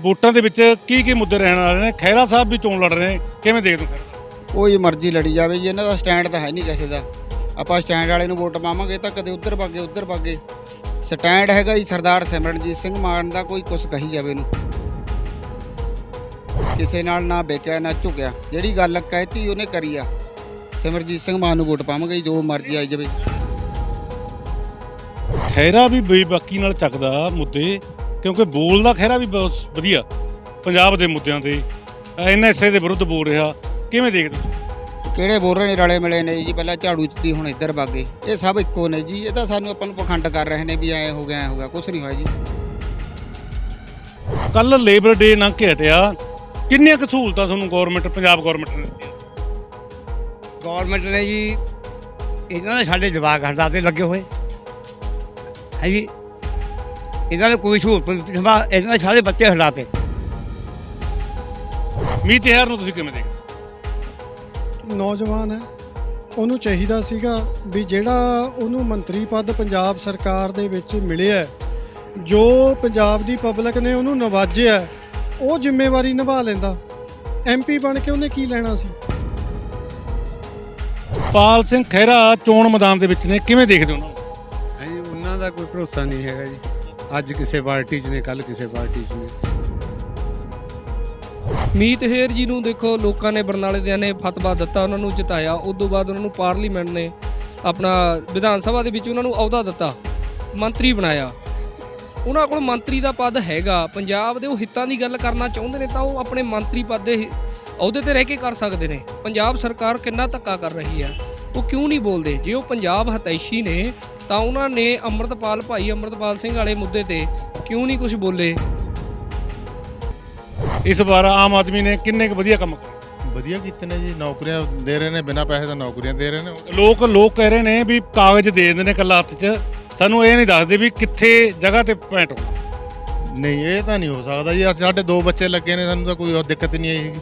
ਵੋਟਾਂ ਦੇ ਵਿੱਚ ਕੀ ਕੀ ਮੁੱਦੇ ਰਹਿਣ ਵਾਲੇ ਨੇ? ਖੈਰਾ ਸਾਹਿਬ ਵੀ ਚੋਣ ਲੜ ਰਹੇ ਨੇ। ਕਿਵੇਂ ਦੇਖਦੇ ਹੋ? ਕੋਈ ਮਰਜ਼ੀ ਲੜੀ ਜਾਵੇ ਜੀ ਇਹਨਾਂ ਦਾ ਸਟੈਂਡ ਤਾਂ ਹੈ ਨਹੀਂ ਕਿਸੇ ਦਾ। ਆਪਾਂ ਸਟੈਂਡ ਵਾਲੇ ਨੂੰ ਵੋਟ ਪਾਵਾਂਗੇ ਤਾਂ ਕਦੇ ਉੱਧਰ ਭਾਗੇ ਉੱਧਰ ਭਾਗੇ। ਸਟੈਂਡ ਹੈਗਾ ਜੀ ਸਰਦਾਰ ਸਿਮਰਨਜੀਤ ਸਿੰਘ ਮਾਨ ਦਾ ਕੋਈ ਕੁਛ ਕਹੀ ਜਾਵੇ ਨੂੰ ਕਿਸੇ ਨਾਲ ਨਾ ਬੇਕਿਆ ਨਾ ਝੁਕਿਆ। ਜਿਹੜੀ ਗੱਲ ਕਹਿਤੀ ਉਹਨੇ ਕਰੀ ਆ। ਸਿਮਰਜੀਤ ਸਿੰਘ ਮਾਨ ਨੂੰ ਵੋਟ ਪਾਵਾਂਗੇ ਜੀ, ਜੋ ਮਰਜ਼ੀ ਆਈ ਜਾਵੇ। ਖੈਰਾ ਵੀ ਬੇਬਾਕੀ ਨਾਲ ਚੱਕਦਾ ਮੁੱਦੇ। ਕਿਉਂਕਿ ਬੋਲਦਾ ਖੈਰਾ ਵੀ ਬਹੁਤ ਵਧੀਆ। ਪੰਜਾਬ ਦੇ ਮੁੱਦਿਆਂ ਤੇ। ਐਨਐਸਏ ਦੇ ਵਿਰੁੱਧ ਬੋਲ ਰਿਹਾ। ਕਿਵੇਂ ਦੇਖਦੇ ਹੋ? ਕਿਹੜੇ ਬੋਲ ਰਹੇ ਨੇ ਰਲੇ ਮਿਲੇ ਨੇ ਜੀ? ਪਹਿਲਾਂ ਝਾੜੂ ਦਿੱਤੀ ਹੁਣ ਇੱਧਰ ਭਾਗੇ ਇਹ ਸਭ ਇੱਕੋ ਨੇ ਜੀ। ਇਹ ਤਾਂ ਸਾਨੂੰ ਆਪਾਂ ਨੂੰ ਪਖੰਡ ਕਰ ਰਹੇ ਨੇ ਵੀ ਐ ਹੋ ਗਿਆ ਐ ਹੋ ਗਿਆ। ਕੁਛ ਨਹੀਂ ਹੋਇਆ ਜੀ। ਕੱਲ ਲੇਬਰ ਡੇ ਲੰਘ ਕੇ ਹਟਿਆ। ਕਿੰਨੀਆਂ ਕੁ ਸਹੂਲਤਾਂ ਤੁਹਾਨੂੰ ਗਵਰਨਮੈਂਟ ਪੰਜਾਬ ਗਵਰਨਮੈਂਟ ਨੇ ਦਿੱਤੀਆਂ? ਗਵਰਨਮੈਂਟ ਨੇ ਜੀ ਇਹਨਾਂ ਨੇ ਸਾਡੇ ਜਵਾਕ ਤੇ ਲੱਗੇ ਹੋਏ। ਹੈ ਜੀ? ਇਹਨਾਂ ਨੇ ਕੋਈ ਸਹੂਲਤ ਨਹੀਂ ਦਿੱਤੀ। ਸਭਾ ਇਹਨਾਂ ਨੇ ਸਾਰੇ ਬੱਚੇ ਹਟਾਤੇ ਮੀਤ ਤਿਉਹਾਰ ਨੂੰ ਤੁਸੀਂ ਕਿਵੇਂ ਦੇਖਦੇ? ਨੌਜਵਾਨ ਹੈ। ਉਹਨੂੰ ਚਾਹੀਦਾ ਸੀਗਾ ਵੀ ਜਿਹੜਾ ਉਹਨੂੰ ਮੰਤਰੀ ਪਦ ਪੰਜਾਬ ਸਰਕਾਰ ਦੇ ਵਿੱਚ ਮਿਲਿਆ ਜੋ ਪੰਜਾਬ ਦੀ ਪਬਲਿਕ ਨੇ ਉਹਨੂੰ ਨਵਾਜਿਆ ਉਹ ਜ਼ਿੰਮੇਵਾਰੀ ਨਿਭਾ ਲੈਂਦਾ। ਐਮਪੀ ਬਣ ਕੇ ਉਹਨੇ ਕੀ ਲੈਣਾ ਸੀ? ਪਾਲ ਸਿੰਘ ਖਹਿਰਾ ਚੋਣ ਮੈਦਾਨ ਦੇ ਵਿੱਚ ਨੇ। ਕਿਵੇਂ ਦੇਖਦੇ ਉਹਨਾਂ ਨੂੰ? ਹਾਂਜੀ ਉਹਨਾਂ ਦਾ ਕੋਈ ਭਰੋਸਾ ਨਹੀਂ ਹੈਗਾ ਜੀ। ਅੱਜ ਕਿਸੇ ਪਾਰਟੀ 'ਚ ਨੇ ਕੱਲ ਕਿਸੇ ਪਾਰਟੀ 'ਚ ਨੇ। ਮੀਤ ਹੇਰ ਜੀ ਨੂੰ ਦੇਖੋ, ਲੋਕਾਂ ਨੇ ਬਰਨਾਲੇ ਦਿਆਂ ਨੇ ਫਤਵਾ ਦਿੱਤਾ, ਉਹਨਾਂ ਨੂੰ ਜਿਤਾਇਆ। ਉਸ ਤੋਂ ਬਾਅਦ ਉਹਨਾਂ ਨੂੰ ਪਾਰਲੀਮੈਂਟ ਨੇ ਆਪਣਾ ਵਿਧਾਨ ਸਭਾ ਦੇ ਵਿੱਚ ਉਹਨਾਂ ਨੂੰ ਅਹੁਦਾ ਦਿੱਤਾ, ਮੰਤਰੀ ਬਣਾਇਆ। ਉਹਨਾਂ ਕੋਲ ਮੰਤਰੀ ਦਾ ਪਦ ਹੈਗਾ। ਪੰਜਾਬ ਦੇ ਉਹ ਹਿੱਤਾਂ ਦੀ ਗੱਲ ਕਰਨਾ ਚਾਹੁੰਦੇ ਨੇ ਤਾਂ ਉਹ ਆਪਣੇ ਮੰਤਰੀ ਪਦ ਦੇ ਅਹੁਦੇ ਤੇ ਰਹਿ ਕੇ ਕਰ ਸਕਦੇ ਨੇ। ਪੰਜਾਬ ਸਰਕਾਰ ਕਿੰਨਾ ਧੱਕਾ ਕਰ ਰਹੀ ਹੈ। ਉਹ ਕਿਉਂ ਨਹੀਂ ਬੋਲਦੇ? ਜੇ ਉਹ ਪੰਜਾਬ ਹਤੈਸ਼ੀ ਨੇ ਤਾਂ ਉਹਨਾਂ ਨੇ ਅੰਮ੍ਰਿਤਪਾਲ ਭਾਈ ਅੰਮ੍ਰਿਤਪਾਲ ਸਿੰਘ ਵਾਲੇ ਮੁੱਦੇ ਤੇ ਕਿਉਂ ਨਹੀਂ ਕੁਝ ਬੋਲੇ? ਇਸ ਵਾਰ ਆਮ ਆਦਮੀ ਨੇ ਕਿੰਨੇ ਕੁ ਵਧੀਆ ਕੰਮ ਕੀਤੇ ਵਧੀਆ ਕੀਤੇ ਨੇ ਜੀ ਨੌਕਰੀਆਂ ਦੇ ਰਹੇ ਨੇ ਬਿਨਾਂ ਪੈਸੇ ਤੋਂ ਨੌਕਰੀਆਂ ਦੇ ਰਹੇ ਨੇ। ਲੋਕ ਲੋਕ ਕਹਿ ਰਹੇ ਨੇ ਵੀ ਕਾਗਜ਼ ਦੇ ਦਿੰਦੇ ਨੇ ਕੱਲਾ ਹੱਥ 'ਚ। ਸਾਨੂੰ ਇਹ ਨਹੀਂ ਦੱਸਦੇ ਵੀ ਕਿੱਥੇ ਜਗ੍ਹਾ ਤੇ ਪੈਂਟ ਨਹੀਂ ਇਹ ਤਾਂ ਨਹੀਂ ਹੋ ਸਕਦਾ ਜੀ। ਅਸੀਂ ਸਾਡੇ ਦੋ ਬੱਚੇ ਲੱਗੇ ਨੇ ਸਾਨੂੰ ਤਾਂ ਕੋਈ ਦਿੱਕਤ ਨਹੀਂ ਆਈ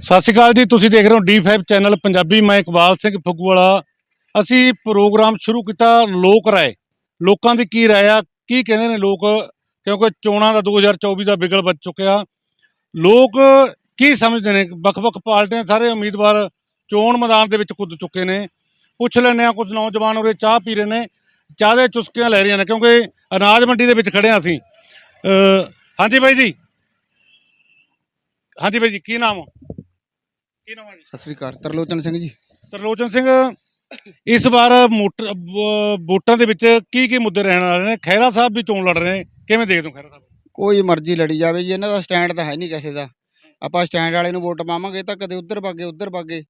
ਸਤਿ ਸ਼੍ਰੀ ਅਕਾਲ ਜੀ, ਤੁਸੀਂ ਦੇਖ ਰਹੇ ਹੋ D5 ਚੈਨਲ ਪੰਜਾਬੀ, ਮੈਂ ਇਕਬਾਲ ਸਿੰਘ ਫੱਗੂਵਾਲਾ ਅਸੀਂ ਪ੍ਰੋਗਰਾਮ ਸ਼ੁਰੂ ਕੀਤਾ ਲੋਕ ਰਾਏ। ਲੋਕਾਂ ਦੀ ਕੀ ਰਾਏ ਆ, ਕੀ ਕਹਿੰਦੇ ਨੇ ਲੋਕ? ਕਿਉਂਕਿ ਚੋਣਾਂ ਦਾ 2024 ਦਾ ਬਿਗਲ ਵੱਜ ਚੁੱਕਿਆ। ਲੋਕ ਕੀ ਸਮਝਦੇ ਨੇ? ਵੱਖ-ਵੱਖ ਪਾਰਟੀਆਂ ਸਾਰੇ ਉਮੀਦਵਾਰ ਚੋਣ ਮੈਦਾਨ ਦੇ ਵਿੱਚ ਕੁੱਦ ਚੁੱਕੇ ਨੇ। ਪੁੱਛ ਲੈਂਦੇ ਆ ਕੁਝ ਨੌਜਵਾਨ ਉਰੇ ਚਾਹ ਪੀ ਰਹੇ ਨੇ। ਚਾਹ ਦੇ ਚੁਸਕੀਆਂ ਲੈ ਰਹੀਆਂ ਨੇ, ਕਿਉਂਕਿ ਅਨਾਜ ਮੰਡੀ ਦੇ ਵਿੱਚ ਖੜੇ ਹਾਂ ਅਸੀਂ। ਹਾਂਜੀ ਬਾਈ ਜੀ। ਹਾਂਜੀ ਬਾਈ ਜੀ, ਕੀ ਨਾਮ ਕੀ ਨਾਮ ਹੈ ਜੀ? ਸਤਿ ਸ੍ਰੀ ਅਕਾਲ ਤਰਲੋਚਨ ਸਿੰਘ ਜੀ। ਤਰਲੋਚਨ ਸਿੰਘ ਇਸ ਵਾਰ ਮੋਟਰ ਵ- ਵੋਟਾਂ ਦੇ ਵਿੱਚ ਕੀ ਕੀ ਮੁੱਦੇ ਰਹਿਣ ਵਾਲੇ ਨੇ? ਖੈਰਾ ਸਾਹਿਬ ਵੀ ਚੋਣ ਲੜ ਰਹੇ ਨੇ। ਕਿਵੇਂ ਦੇਖਦੇ ਹੋ ਖੈਰਾ ਸਾਹਿਬ? ਕੋਈ ਮਰਜ਼ੀ ਲੜੀ ਜਾਵੇ ਜੀ ਇਹਨਾਂ ਦਾ ਸਟੈਂਡ ਤਾਂ ਹੈ ਨਹੀਂ ਕਿਸੇ ਦਾ। ਆਪਾਂ ਸਟੈਂਡ ਵਾਲੇ ਨੂੰ ਵੋਟ ਪਾਵਾਂਗੇ ਤਾਂ ਕਦੇ ਉੱਧਰ ਭਾਗੇ ਉੱਧਰ ਭਾਗੇ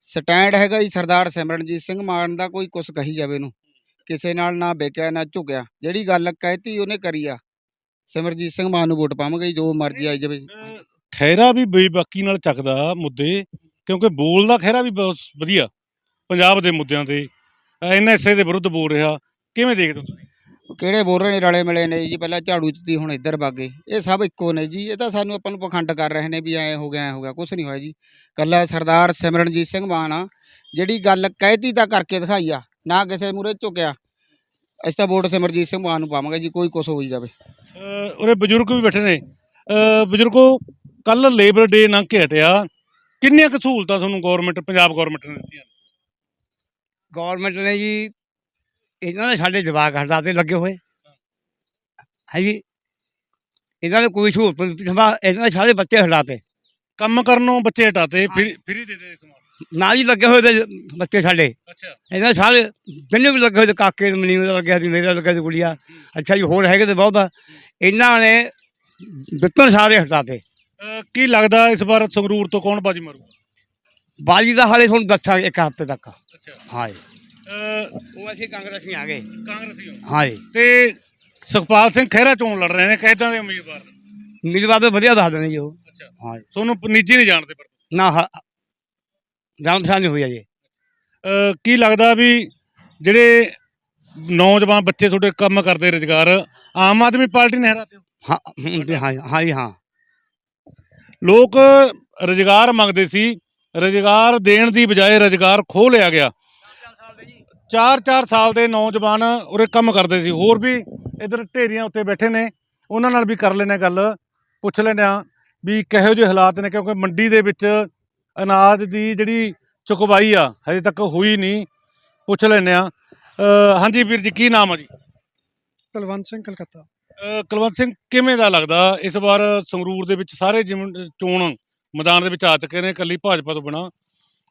ਸਟੈਂਡ ਹੈਗਾ ਜੀ ਸਰਦਾਰ ਸਿਮਰਨਜੀਤ ਸਿੰਘ ਮਾਨ ਦਾ ਕੋਈ ਕੁਛ ਕਹੀ ਜਾਵੇ ਨੂੰ ਕਿਸੇ ਨਾਲ ਨਾ ਬੇਕਿਆ ਨਾ ਝੁਕਿਆ। ਜਿਹੜੀ ਗੱਲ ਕਹਿਤੀ ਉਹਨੇ ਕਰੀ ਆ। ਸਿਮਰਜੀਤ ਸਿੰਘ ਮਾਨ ਨੂੰ ਵੋਟ ਪਾਵਾਂਗੇ ਜੀ, ਜੋ ਮਰਜ਼ੀ ਆਈ ਜਾਵੇ। ਅਹ ਖੈਰਾ ਵੀ ਬੇਬਾਕੀ ਨਾਲ ਚੱਕਦਾ ਮੁੱਦੇ ਕਿਉਂਕਿ ਬੋਲਦਾ ਖੈਰਾ ਵੀ ਬਹੁਤ ਵਧੀਆ ਪੰਜਾਬ ਦੇ ਮੁੱਦਿਆਂ ਤੇ। ਐਨਐਸਏ ਦੇ ਵਿਰੁੱਧ ਬੋਲ ਰਿਹਾ। ਕਿਵੇਂ ਦੇਖਦੇ ਹੋ ਤੁਸੀਂ? ਕਿਹੜੇ ਬੋਲ ਰਹੇ ਨੇ ਰਲੇ ਮਿਲੇ ਨੇ ਜੀ ਪਹਿਲਾਂ ਝਾੜੂ ਦਿੱਤੀ ਹੁਣ ਇੱਧਰ ਭਾਗੇ ਇਹ ਸਭ ਇੱਕੋ ਨੇ ਜੀ ਇਹ ਤਾਂ ਸਾਨੂੰ ਆਪਾਂ ਨੂੰ ਪਖੰਡ ਕਰ ਰਹੇ ਨੇ ਵੀ ਐ ਹੋ ਗਿਆ ਐ ਹੋ ਗਿਆ ਕੁਛ ਨਹੀਂ ਹੋਇਆ ਜੀ। ਕੱਲਾ ਸਰਦਾਰ ਸਿਮਰਨਜੀਤ ਸਿੰਘ ਮਾਨ ਆ ਜਿਹੜੀ ਗੱਲ ਕਹਿਤੀ ਤਾਂ ਕਰਕੇ ਦਿਖਾਈ ਆ ਨਾ ਕਿਸੇ ਮੂਰੇ ਝੁਕਿਆ। ਅਸੀਂ ਤਾਂ ਵੋਟ ਸਿਮਰਜੀਤ ਸਿੰਘ ਮਾਨ ਨੂੰ ਪਾਵਾਂਗੇ ਜੀ ਕੋਈ ਕੁਛ ਹੋਈ ਜਾਵੇ। ਅਹ ਉਰੇ ਬਜ਼ੁਰਗ ਵੀ ਬੈਠੇ ਨੇ। ਬਜ਼ੁਰਗੋ ਕੱਲ ਲੇਬਰ ਡੇ ਲੰਘ ਕੇ ਹਟਿਆ ਕਿੰਨੀਆਂ ਕੁ ਸਹੂਲਤਾਂ ਤੁਹਾਨੂੰ ਗਵਰਨਮੈਂਟ ਪੰਜਾਬ ਗਵਰਨਮੈਂਟ ਨੇ ਦਿੱਤੀਆਂ? ਗਵਰਨਮੈਂਟ ਨੇ ਜੀ ਇਹਨਾਂ ਨੇ ਸਾਡੇ ਜਵਾਕ ਹਟਾ ਤੇ ਲੱਗੇ ਹੋਏ। ਹੈ ਜੀ? ਇਹਨਾਂ ਨੇ ਕੋਈ ਸਹੂਲਤ ਨਹੀਂ ਦਿੱਤੀ ਸਭਾ ਇਹਨਾਂ ਨੇ ਸਾਰੇ ਬੱਚੇ ਹਟਾਤੇ ਕੰਮ ਕਰਨੋਂ ਬੱਚੇ ਹਟਾਤੇ ਫਿਰ ਫਿਰ ਦੇ ਦੇ ਸਮਾਨ। ਨਾ ਜੀ ਲੱਗੇ ਹੋਏ ਤੇ ਬੱਚੇ ਸਾਡੇ। ਅੱਛਾ। ਇਹਨਾਂ ਸਾਰੇ ਜਿੰਨੇ ਵੀ ਲੱਗੇ ਹੋਏ ਤੇ ਕਾਕੇ ਮਨੀਮ ਦਾ ਲੱਗਿਆ ਸੀ ਮੇਰਾ ਲੱਗਿਆ ਸੀ ਗੁੜੀਆ। ਅੱਛਾ ਜੀ ਹੋਰ ਹੈਗੇ ਤੇ ਬਹੁਤ। ਆ ਇਹਨਾਂ ਨੇ ਬਿੱਤਨ ਸਾਰੇ ਹਟਾਤੇ। ਅਹ ਕੀ ਲੱਗਦਾ ਇਸ ਵਾਰ ਸੰਗਰੂਰ ਤੋਂ ਕੌਣ ਬਾਜੀ ਮਾਰੂ ਬਾਜੀ ਦਾ ਹਾਲੇ ਤੁਹਾਨੂੰ ਦੱਸਾਂਗੇ ਇੱਕ ਹਫ਼ਤੇ ਤੱਕ। ਅੱਛਾ। ਹਾਂ ਜੀ ਅਹ ਉਹ ਅਸੀਂ ਕਾਂਗਰਸੀ ਆ ਗਏ ਕਾਂਗਰਸੀ ਹੋ ਜੀ ਤੇ ਸੁਖਪਾਲ ਸਿੰਘ ਖਹਿਰਾ ਚੋਣ ਲੜ ਰਹੇ ਨੇ ਕਿਦਾਂ ਦੇ ਉਮੀਦਵਾਰ? ਨੇ? ਵਧੀਆ ਦੱਸ ਦੇਣੇ ਜੀ ਉਹ। ਅੱਛਾ। ਹਾਂ ਜੀ। ਤੁਹਾਨੂੰ ਨਿੱਜੀ ਨਹੀਂ ਜਾਣਦੇ ਪਰ। ਨਾ ਹ- ਜਾਣ ਪਛਾਣ ਨਹੀਂ ਹੋਈ ਅਜੇ। ਅਹ ਕੀ ਲੱਗਦਾ ਵੀ ਜਿਹੜੇ ਨੌਜਵਾਨ ਬੱਚੇ ਤੁਹਾਡੇ ਕੰਮ ਕਰਦੇ ਰੁਜ਼ਗਾਰ ਆਮ ਆਦਮੀ ਪਾਰਟੀ ਨੇ ਹਰਾਤੇ ਹਾਂ? ਹਮ, ਤੇ ਹਾਂ ਹਾਂ ਜੀ ਹਾਂ। ਲੋਕ ਰੁਜ਼ਗਾਰ ਮੰਗਦੇ ਸੀ, ਰੁਜ਼ਗਾਰ ਦੇਣ ਦੀ ਬਜਾਏ ਰੁਜ਼ਗਾਰ ਖੋਹ ਲਿਆ ਗਿਆ। 4-4 ਸਾਲ ਦੇ ਨੌਜਵਾਨ ਉਰੇ ਕੰਮ ਕਰਦੇ ਸੀ। ਹੋਰ ਵੀ ਇਧਰ ਢੇਰੀਆਂ ਉੱਤੇ ਬੈਠੇ ਨੇ। ਉਹਨਾਂ ਨਾਲ ਵੀ ਕਰ ਲੈਣੇ ਗੱਲ, ਪੁੱਛ ਲੈਂਦੇ ਆ ਵੀ ਕਿਹੋ ਜਿਹੇ ਹਾਲਾਤ ਨੇ, ਕਿਉਂਕਿ ਮੰਡੀ ਦੇ ਵਿੱਚ ਅਨਾਜ ਦੀ ਜਿਹੜੀ ਚੁਕਵਾਈ ਆ, ਹਜੇ ਤੱਕ ਹੋਈ ਨਹੀਂ। ਪੁੱਛ ਲੈਂਦੇ ਆ ਹਾਂਜੀ ਵੀਰ ਜੀ, ਕੀ ਨਾਮ ਆ ਜੀ? ਕੁਲਵੰਤ ਸਿੰਘ ਕਲਕੱਤਾ। ਅ, ਕੁਲਵੰਤ ਸਿੰਘ ਕਿਵੇਂ ਦਾ ਲੱਗਦਾ? ਇਸ ਵਾਰ ਸੰਗਰੂਰ ਦੇ ਵਿੱਚ ਸਾਰੇ ਜਿਵੇਂ ਚੋਣ ਮੈਦਾਨ ਦੇ ਵਿੱਚ ਆ ਚੁੱਕੇ ਨੇ ਇਕੱਲੀ ਭਾਜਪਾ ਤੋਂ ਬਿਨਾ।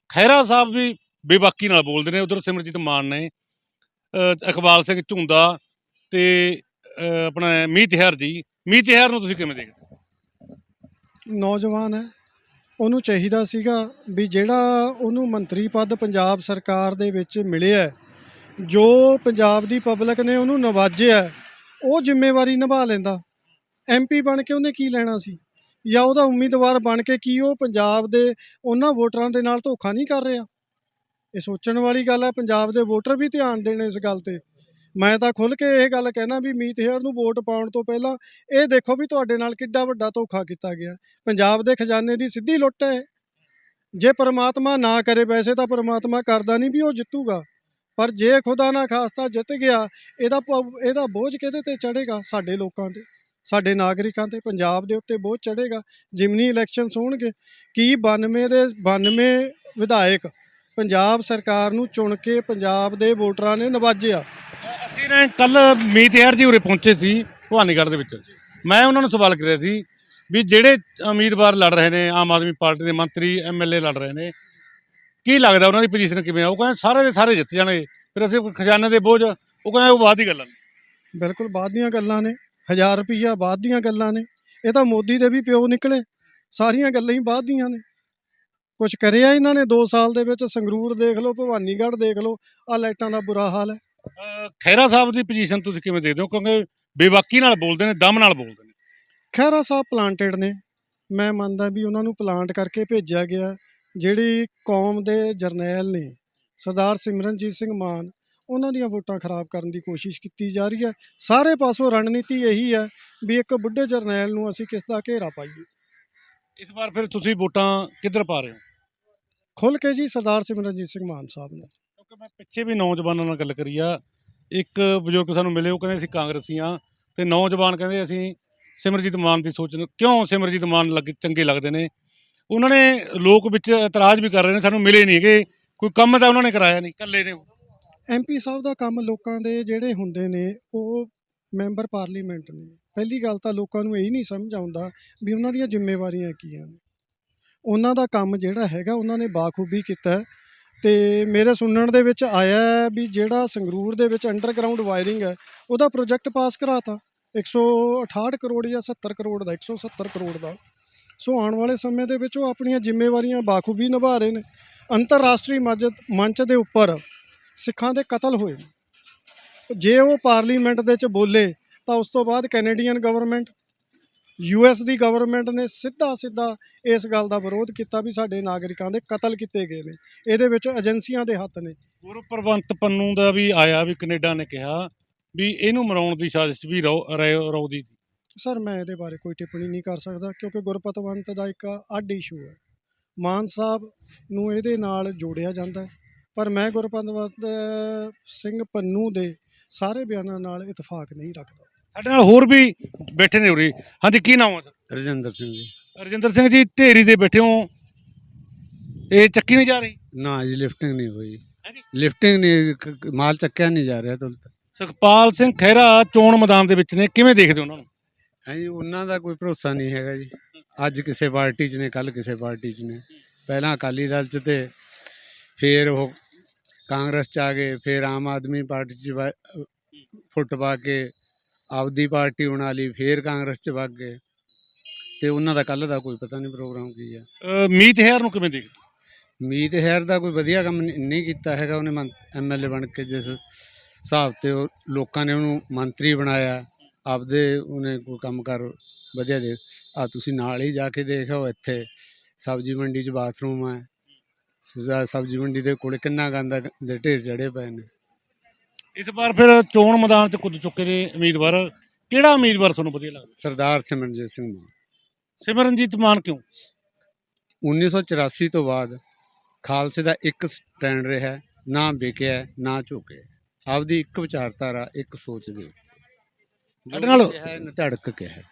ਖਹਿਰਾ ਸਾਹਿਬ ਵੀ ਬੇਬਾਕੀ ਨਾਲ ਬੋਲਦੇ ਨੇ ਉਧਰ ਸਿਮਰਜੀਤ ਮਾਨ ਨੇ ਅ, ਇਕਬਾਲ ਸਿੰਘ ਝੁੰਦਾ ਤੇ ਅ, ਆਪਣਾ ਮੀਤ ਤਿਹਾਰ ਜੀ। ਮੀਤ ਤਿਹਾਰ ਨੂੰ ਤੁਸੀਂ ਕਿਵੇਂ ਦੇਖਦੇ ਨੌਜਵਾਨ ਹੈ। ਉਹਨੂੰ ਚਾਹੀਦਾ ਸੀਗਾ ਵੀ ਜਿਹੜਾ ਉਹਨੂੰ ਮੰਤਰੀ ਪਦ ਪੰਜਾਬ ਸਰਕਾਰ ਦੇ ਵਿੱਚ ਮਿਲਿਆ ਹੈ, ਜੋ ਪੰਜਾਬ ਦੀ ਪਬਲਿਕ ਨੇ ਉਹਨੂੰ ਨਵਾਜਿਆ ਹੈ, ਉਹ ਜ਼ਿੰਮੇਵਾਰੀ ਨਿਭਾ ਲੈਂਦਾ। ਐਮਪੀ ਬਣ ਕੇ ਉਹਨੇ ਕੀ ਲੈਣਾ ਸੀ? ਜਾਂ ਉਹਦਾ ਉਮੀਦਵਾਰ ਬਣ ਕੇ ਕੀ ਉਹ ਪੰਜਾਬ ਦੇ ਉਹਨਾਂ ਵੋਟਰਾਂ ਦੇ ਨਾਲ ਧੋਖਾ ਨਹੀਂ ਕਰ ਰਿਹਾ? ਇਹ ਸੋਚਣ ਵਾਲੀ ਗੱਲ ਹੈ ਪੰਜਾਬ ਦੇ ਵੋਟਰ ਵੀ ਧਿਆਨ ਦੇਣ ਇਸ ਗੱਲ ਤੇ। ਮੈਂ ਤਾਂ ਖੁੱਲ ਕੇ ਇਹ ਗੱਲ ਕਹਿਣਾ ਵੀ ਮੀਤ ਹੇਅਰ ਨੂੰ ਵੋਟ ਪਾਉਣ ਤੋਂ ਪਹਿਲਾਂ ਇਹ ਦੇਖੋ ਵੀ ਤੁਹਾਡੇ ਨਾਲ ਕਿੱਡਾ ਵੱਡਾ ਧੋਖਾ ਕੀਤਾ ਗਿਆ। ਪੰਜਾਬ ਦੇ ਖਜ਼ਾਨੇ ਦੀ ਸਿੱਧੀ ਲੁੱਟ ਹੈ। ਜੇ ਪਰਮਾਤਮਾ ਨਾ ਕਰੇ ਵੈਸੇ ਤਾਂ ਪਰਮਾਤਮਾ ਕਰਦਾ ਨਹੀਂ ਵੀ ਉਹ ਜਿੱਤੂਗਾ। ਪਰ ਜੇ ਖੁਦਾ ਨਾ ਖਾਸਤਾ ਜਿੱਤ ਗਿਆ, ਇਹਦਾ ਭ- ਇਹਦਾ ਬੋਝ ਕਿਹਦੇ ਤੇ ਚੜੇਗਾ ਸਾਡੇ ਲੋਕਾਂ ਤੇ, ਸਾਡੇ ਨਾਗਰਿਕਾਂ ਤੇ, ਪੰਜਾਬ ਦੇ ਉੱਤੇ ਬੋਝ ਚੜੇਗਾ ਜਿਮਨੀ ਇਲੈਕਸ਼ਨਸ ਹੋਣਗੇ, ਕੀ 92 ਦੇ 92 ਵਿਧਾਇਕ ਪੰਜਾਬ ਸਰਕਾਰ ਨੂੰ ਚੁਣ ਕੇ ਪੰਜਾਬ ਦੇ ਵੋਟਰਾਂ ਨੇ ਨਵਾਜਿਆ? ਅਸੀਂ ਨੇ ਕੱਲ ਮੀਤ ਤਿਹਾਰ ਜੀ ਉਰੇ ਪਹੁੰਚੇ ਸੀ, ਭਵਾਨੀਗੜ੍ਹ ਦੇ ਵਿੱਚ। ਮੈਂ ਉਹਨਾਂ ਨੂੰ ਸਵਾਲ ਕਰਿਆ ਸੀ ਵੀ ਜਿਹੜੇ ਉਮੀਦਵਾਰ ਲੜ ਰਹੇ ਨੇ, ਆਮ ਆਦਮੀ ਪਾਰਟੀ ਦੇ ਮੰਤਰੀ ਐਮਐਲਏ ਲੜ ਰਹੇ ਨੇ ਕੀ ਲੱਗਦਾ ਉਹਨਾਂ ਦੀ ਪੋਜੀਸ਼ਨ ਕਿਵੇਂ ਆ? ਉਹ ਕਹਿੰਦੇ ਸਾਰੇ ਦੇ ਸਾਰੇ ਜਿੱਤ ਜਾਣਗੇ। ਫਿਰ ਅਸੀਂ ਖਜ਼ਾਨੇ ਦੇ ਬੋਝ ਉਹ ਕਹਿੰਦੇ ਉਹ ਬਾਅਦ ਦੀ ਗੱਲਾਂ ਨੇ। ਬਿਲਕੁਲ ਬਾਅਦ ਦੀਆਂ ਗੱਲਾਂ ਨੇ। 1000 ਰੁਪਈਆ ਬਾਅਦ ਦੀਆਂ ਗੱਲਾਂ ਨੇ। ਇਹ ਤਾਂ ਮੋਦੀ ਦੇ ਵੀ ਪਿਓ ਨਿਕਲੇ। ਸਾਰੀਆਂ ਗੱਲਾਂ ਹੀ ਬਾਅਦ ਦੀਆਂ ਨੇ। ਕੁਝ ਕਰਿਆ ਇਹਨਾਂ ਨੇ 2 ਸਾਲ ਦੇ ਵਿੱਚ? ਸੰਗਰੂਰ ਦੇਖ ਲਓ ਭਵਾਨੀਗੜ੍ਹ ਦੇਖ ਲਓ। ਆ ਲਾਈਟਾਂ ਦਾ ਬੁਰਾ ਹਾਲ ਹੈ। ਖਹਿਰਾ ਸਾਹਿਬ ਦੀ ਪੋਜੀਸ਼ਨ ਤੁਸੀਂ ਕਿਵੇਂ ਦੇਖਦੇ ਹੋ? ਕਿਉਂਕਿ ਬੇਬਾਕੀ ਨਾਲ ਬੋਲਦੇ ਨੇ ਦਮ ਨਾਲ ਬੋਲਦੇ ਨੇ। ਖਹਿਰਾ ਸਾਹਿਬ ਪਲਾਂਟਡ ਨੇ। ਮੈਂ ਮੰਨਦਾ ਵੀ ਉਹਨਾਂ ਨੂੰ ਪਲਾਂਟ ਕਰਕੇ ਭੇਜਿਆ ਗਿਆ। ਜਿਹੜੀ ਕੌਮ ਦੇ ਜਰਨੈਲ ਨੇ ਸਰਦਾਰ ਸਿਮਰਨਜੀਤ ਸਿੰਘ ਮਾਨ ਉਹਨਾਂ ਦੀਆਂ ਵੋਟਾਂ ਖਰਾਬ ਕਰਨ ਦੀ ਕੋਸ਼ਿਸ਼ ਕੀਤੀ ਜਾ ਰਹੀ ਹੈ। ਸਾਰੇ ਪਾਸੋਂ ਰਣਨੀਤੀ ਇਹੀ ਹੈ ਵੀ ਇੱਕ ਬੁੱਢੇ ਜਰਨੈਲ ਨੂੰ ਅਸੀਂ ਕਿਸ ਦਾ ਘੇਰਾ ਪਾਈਏ। ਇਸ ਵਾਰ ਫਿਰ ਤੁਸੀਂ ਵੋਟਾਂ ਕਿੱਧਰ ਪਾ ਰਹੇ ਹੋ? ਖੁੱਲ ਕੇ ਜੀ ਸਰਦਾਰ ਸਿਮਰਨਜੀਤ ਸਿੰਘ ਮਾਨ ਸਾਹਿਬ ਨੇ। ਕਿਉਂਕਿ ਮੈਂ ਪਿੱਛੇ ਵੀ ਨੌਜਵਾਨਾਂ ਨਾਲ ਗੱਲ ਕਰੀ ਆ। ਇੱਕ ਬਜ਼ੁਰਗ ਸਾਨੂੰ ਮਿਲੇ ਉਹ ਕਹਿੰਦੇ ਅਸੀਂ ਕਾਂਗਰਸੀ ਆ ਤੇ ਨੌਜਵਾਨ ਕਹਿੰਦੇ ਅਸੀਂ ਸਿਮਰਜੀਤ ਮਾਨ ਦੀ ਸੋਚ ਨੂੰ ਕਿਉਂ ਸਿਮਰਜੀਤ ਮਾਨ ਲੱਗ ਚੰਗੇ ਲੱਗਦੇ ਨੇ? ਉਹਨਾਂ ਨੇ ਲੋਕ ਵਿੱਚ ਇਤਰਾਜ਼ ਵੀ ਕਰ ਰਹੇ ਨੇ, ਸਾਨੂੰ ਮਿਲੇ ਨਹੀਂ ਹੈਗੇ। ਕੋਈ ਕੰਮ ਤਾਂ ਉਹਨਾਂ ਨੇ ਕਰਾਇਆ ਨਹੀਂ, ਇਕੱਲੇ ਨੇ ਉਹ। ਐਮਪੀ ਸਾਹਿਬ ਦਾ ਕੰਮ ਲੋਕਾਂ ਦੇ ਜਿਹੜੇ ਹੁੰਦੇ ਨੇ, ਉਹ ਮੈਂਬਰ ਪਾਰਲੀਮੈਂਟ ਨੇ। ਪਹਿਲੀ ਗੱਲ ਤਾਂ ਲੋਕਾਂ ਨੂੰ ਇਹ ਨਹੀਂ ਸਮਝ ਆਉਂਦਾ ਵੀ ਉਹਨਾਂ ਦੀਆਂ ਜ਼ਿੰਮੇਵਾਰੀਆਂ ਕੀ ਹਨ ਉਹਨਾਂ ਦਾ ਕੰਮ ਜਿਹੜਾ ਹੈਗਾ, ਉਹਨਾਂ ਨੇ ਬਾਖੂਬੀ ਕੀਤਾ ਹੈ। ਤੇ ਮੇਰੇ ਸੁਣਨ ਦੇ ਵਿੱਚ ਆਇਆ ਵੀ ਜਿਹੜਾ ਸੰਗਰੂਰ ਦੇ ਵਿੱਚ ਅੰਡਰਗਰਾਉਂਡ ਵਾਇਰਿੰਗ ਹੈ, ਉਹਦਾ ਪ੍ਰੋਜੈਕਟ ਪਾਸ ਕਰਾਤਾ। 168 ਕਰੋੜ ਜਾਂ 70 ਕਰੋੜ ਦਾ 170 ਕਰੋੜ ਦਾ। ਸੋ ਆਉਣ ਵਾਲੇ ਸਮੇਂ ਦੇ ਵਿੱਚ ਉਹ ਆਪਣੀਆਂ ਜ਼ਿੰਮੇਵਾਰੀਆਂ ਬਾਖੂਬੀ ਨਿਭਾ ਰਹੇ ਨੇ। ਅੰਤਰਰਾਸ਼ਟਰੀ ਮਜਦ ਮੰਚ ਦੇ ਉੱਪਰ ਸਿੱਖਾਂ ਦੇ ਕਤਲ ਹੋਏ ਨੇ। ਜੇ ਉਹ ਪਾਰਲੀਮੈਂਟ ਦੇ ਵਿੱਚ ਬੋਲੇ, ਤਾਂ ਉਸ ਤੋਂ ਬਾਅਦ ਕੈਨੇਡੀਅਨ ਗਵਰਨਮੈਂਟ ਯੂਐਸ ਦੀ ਗਵਰਨਮੈਂਟ ਨੇ ਸਿੱਧਾ ਸਿੱਧਾ ਇਸ ਗੱਲ ਦਾ ਵਿਰੋਧ ਕੀਤਾ ਵੀ ਸਾਡੇ ਨਾਗਰਿਕਾਂ ਦੇ ਕਤਲ ਕੀਤੇ ਗਏ ਨੇ। ਇਹਦੇ ਵਿੱਚ ਏਜੰਸੀਆਂ ਦੇ ਹੱਥ ਨੇ। ਗੁਰਪ੍ਰਵੰਤ ਪੰਨੂ ਦਾ ਵੀ ਆਇਆ ਵੀ ਕੈਨੇਡਾ ਨੇ ਕਿਹਾ ਵੀ ਇਹਨੂੰ ਮਰਾਉਣ ਦੀ ਸਾਜ਼ਿਸ਼ ਵੀ ਰੋ, ਰੈ- ਰੌਦੀ ਸੀ। ਸਰ ਮੈਂ ਇਹਦੇ ਬਾਰੇ ਕੋਈ ਟਿੱਪਣੀ ਨਹੀਂ ਕਰ ਸਕਦਾ ਕਿਉਂਕਿ ਗੁਰਪਤਵੰਤ ਦਾ ਇੱਕ ਅੱਡ ਇਸ਼ੂ ਹੈ। ਮਾਨ ਸਾਹਿਬ ਨੂੰ ਇਹਦੇ ਨਾਲ ਜੋੜਿਆ ਜਾਂਦਾ ਹੈ ਪਰ ਮੈਂ ਗੁਰਪਤਵੰਤ ਸਿੰਘ ਪੰਨੂ ਦੇ ਸਾਰੇ ਬਿਆਨਾਂ ਨਾਲ ਇਤਫਾਕ ਨਹੀਂ ਰੱਖਦਾ। ਸਾਡੇ ਨਾਲ ਹੋਰ ਵੀ ਬੈਠੇ ਨੇ ਉਰੇ। ਹਾਂਜੀ ਕੀ ਨਾਮ ਹੈ ਰਜਿੰਦਰ ਸਿੰਘ ਜੀ। ਰਜਿੰਦਰ ਸਿੰਘ ਜੀ ਢੇਰੀ ਦੇ ਬੈਠੇ ਹੋ। ਇਹ ਚੱਕੀ ਨਹੀਂ ਜਾ ਰਹੀ? ਨਾ ਜੀ ਲਿਫਟਿੰਗ ਨਹੀਂ ਹੋਈ। ਹਾਂਜੀ। ਲਿਫਟਿੰਗ ਨਹੀਂ ਕ- ਕ- ਮਾਲ ਚੱਕਿਆ ਨਹੀਂ ਜਾ ਰਿਹਾ ਤੁਲ ਤੱਕ ਸੁਖਪਾਲ ਸਿੰਘ ਖਹਿਰਾ ਚੋਣ ਮੈਦਾਨ ਦੇ ਵਿੱਚ ਨੇ। ਕਿਵੇਂ ਦੇਖਦੇ ਹੋ ਉਹਨਾਂ ਨੂੰ? ਹਾਂਜੀ ਉਹਨਾਂ ਦਾ ਕੋਈ ਭਰੋਸਾ ਨਹੀਂ ਹੈਗਾ ਜੀ। ਅੱਜ ਕਿਸੇ ਪਾਰਟੀ 'ਚ ਨੇ ਕੱਲ ਕਿਸੇ ਪਾਰਟੀ 'ਚ ਨੇ। ਪਹਿਲਾਂ ਅਕਾਲੀ ਦਲ 'ਚ ਤੇ ਫਿਰ ਉਹ ਕਾਂਗਰਸ 'ਚ ਆ ਗਏ ਫਿਰ ਆਮ ਆਦਮੀ ਪਾਰਟੀ 'ਚ ਵਾ- ਫੁੱਟ ਪਾ ਕੇ ਆਪਦੀ ਪਾਰਟੀ ਬਣਾ ਲਈ ਫਿਰ ਕਾਂਗਰਸ 'ਚ ਵਗ ਗਏ। ਤੇ ਉਹਨਾਂ ਦਾ ਕੱਲ ਦਾ ਕੋਈ ਪਤਾ ਨਹੀਂ ਪ੍ਰੋਗਰਾਮ ਕੀ ਆ। ਅਹ ਮੀਤ ਹੈਰ ਨੂੰ ਕਿਵੇਂ ਦੇਖਦੇ? ਮੀਤ ਹੈਰ ਦਾ ਕੋਈ ਵਧੀਆ ਕੰਮ ਨਹੀਂ ਨਹੀਂ ਕੀਤਾ ਹੈਗਾ ਉਹਨੇ ਐਮਐਲਏ ਬਣ ਕੇ ਜਿਸ ਹਿਸਾਬ ਤੇ ਉਹ ਲੋਕਾਂ ਨੇ ਉਹਨੂੰ ਮੰਤਰੀ ਬਣਾਇਆ। ਆਪਦੇ ਉਹਨੇ ਕੋਈ ਕੰਮ ਕਰ ਵਧੀਆ ਦੇ ਆ ਤੁਸੀਂ ਨਾਲ ਹੀ ਜਾ ਕੇ ਦੇਖੋ ਇੱਥੇ। ਸਬਜ਼ੀ ਮੰਡੀ 'ਚ ਬਾਥਰੂਮ ਹੈ ਸ- ਸਬਜ਼ੀ ਮੰਡੀ ਦੇ ਕੋਲ ਕਿੰਨਾ ਗੰਦਾ ਦੇ ਢੇਰ ਚੜੇ ਪਏ ਨੇ। ਇਸ ਵਾਰ ਫਿਰ ਚੋਣ ਮੈਦਾਨ 'ਚ ਕੁੱਦ ਚੁੱਕੇ ਨੇ ਉਮੀਦਵਾਰ। ਕਿਹੜਾ ਉਮੀਦਵਾਰ ਤੁਹਾਨੂੰ ਵਧੀਆ ਲੱਗਦਾ? ਸਰਦਾਰ ਸਿਮਰਨਜੀਤ ਸਿੰਘ ਮਾਨ। ਸਿਮਰਨਜੀਤ ਮਾਨ ਕਿਉਂ? 1984 ਤੋਂ ਬਾਅਦ ਖਾਲਸੇ ਦਾ ਇੱਕ ਸਟੈਂਡ ਰਿਹਾ ਨਾ ਵਿਕਿਆ ਨਾ ਝੁਕਿਆ। ਆਪਦੀ ਇੱਕ ਵਿਚਾਰਧਾਰਾ ਇੱਕ ਸੋਚ ਦੇ ਸਾਡੇ ਨਾਲ- ਧੜਕ ਕੇ ਹੈ।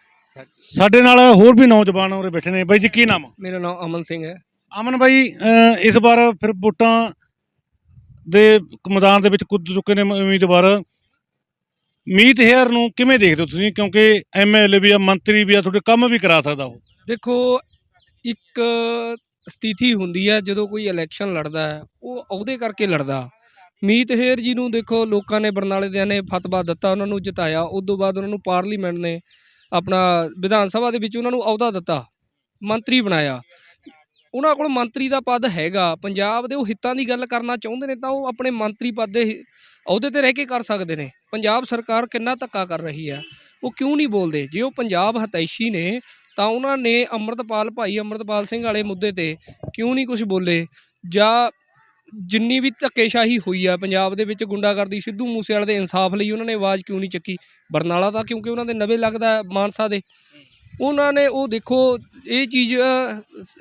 ਸਾਡੇ ਨਾਲ ਹੋਰ ਵੀ ਨੌਜਵਾਨ ਉਰੇ ਬੈਠੇ ਨੇ। ਬਾਈ ਜੀ ਕੀ ਨਾਮ? ਮੇਰਾ ਨਾਮ ਅਮਨ ਸਿੰਘ ਹੈ। ਅਮਨ ਬਾਈ ਅਹ ਇਸ ਵਾਰ ਫਿਰ ਵੋਟਾਂ ਦੇ ਮੈਦਾਨ ਦੇ ਵਿੱਚ ਕੁੱਦ ਚੁੱਕੇ ਨੇ ਉਮੀਦਵਾਰ। ਮੀਤ ਹੇਅਰ ਨੂੰ ਕਿਵੇਂ ਦੇਖਦੇ ਹੋ ਤੁਸੀਂ? ਕਿਉਂਕਿ ਐਮਐਲਏ ਵੀ ਆ ਮੰਤਰੀ ਵੀ ਆ ਤੁਹਾਡੇ ਕੰਮ ਵੀ ਕਰਾ ਸਕਦਾ ਉਹ। ਦੇਖੋ ਇੱਕ ਸਥਿਤੀ ਹੁੰਦੀ ਹੈ ਜਦੋਂ ਕੋਈ ਇਲੈਕਸ਼ਨ ਲੜਦਾ ਹੈ ਉਹ ਅਹੁਦੇ ਕਰਕੇ ਲੜਦਾ। ਮੀਤ ਹੇਰ ਜੀ ਨੂੰ ਦੇਖੋ, ਲੋਕਾਂ ਨੇ ਬਰਨਾਲੇ ਦਿਆਂ ਨੇ ਫਤਵਾ ਦਿੱਤਾ, ਉਹਨਾਂ ਨੂੰ ਜਿਤਾਇਆ। ਉਸ ਤੋਂ ਬਾਅਦ ਉਹਨਾਂ ਨੂੰ ਪਾਰਲੀਮੈਂਟ ਨੇ ਆਪਣਾ ਵਿਧਾਨ ਸਭਾ ਦੇ ਵਿੱਚ ਉਹਨਾਂ ਨੂੰ ਅਹੁਦਾ ਦਿੱਤਾ, ਮੰਤਰੀ ਬਣਾਇਆ। ਉਹਨਾਂ ਕੋਲ ਮੰਤਰੀ ਦਾ ਪਦ ਹੈਗਾ। ਪੰਜਾਬ ਦੇ ਉਹ ਹਿੱਤਾਂ ਦੀ ਗੱਲ ਕਰਨਾ ਚਾਹੁੰਦੇ ਨੇ ਤਾਂ ਉਹ ਆਪਣੇ ਮੰਤਰੀ ਪਦ ਦੇ ਅਹੁਦੇ ਤੇ ਰਹਿ ਕੇ ਕਰ ਸਕਦੇ ਨੇ। ਪੰਜਾਬ ਸਰਕਾਰ ਕਿੰਨਾ ਧੱਕਾ ਕਰ ਰਹੀ ਹੈ, ਉਹ ਕਿਉਂ ਨਹੀਂ ਬੋਲਦੇ? ਜੇ ਉਹ ਪੰਜਾਬ ਹਤੈਸ਼ੀ ਨੇ, ਤਾਂ ਉਹਨਾਂ ਨੇ ਅੰਮ੍ਰਿਤਪਾਲ ਭਾਈ ਅੰਮ੍ਰਿਤਪਾਲ ਸਿੰਘ ਵਾਲੇ ਮੁੱਦੇ ਤੇ ਕਿਉਂ ਨਹੀਂ ਕੁਝ ਬੋਲੇ? ਜਾਂ ਜਿੰਨੀ ਵੀ ਧੱਕੇਸ਼ਾਹੀ ਹੋਈ ਆ, ਪੰਜਾਬ ਦੇ ਵਿੱਚ ਗੁੰਡਾਗਰਦੀ, ਸਿੱਧੂ ਮੂਸੇਵਾਲੇ ਦੇ ਇਨਸਾਫ ਲਈ ਉਹਨਾਂ ਨੇ ਆਵਾਜ਼ ਕਿਉਂ ਨਹੀਂ ਚੱਕੀ? ਬਰਨਾਲਾ ਤਾਂ ਕਿਉਂਕਿ ਉਹਨਾਂ ਦੇ ਨਵੇਂ ਲੱਗਦਾ ਮਾਨਸਾ ਦੇ। ਉਹਨਾਂ ਨੇ ਉਹ ਦੇਖੋ, ਇਹ ਚੀਜ਼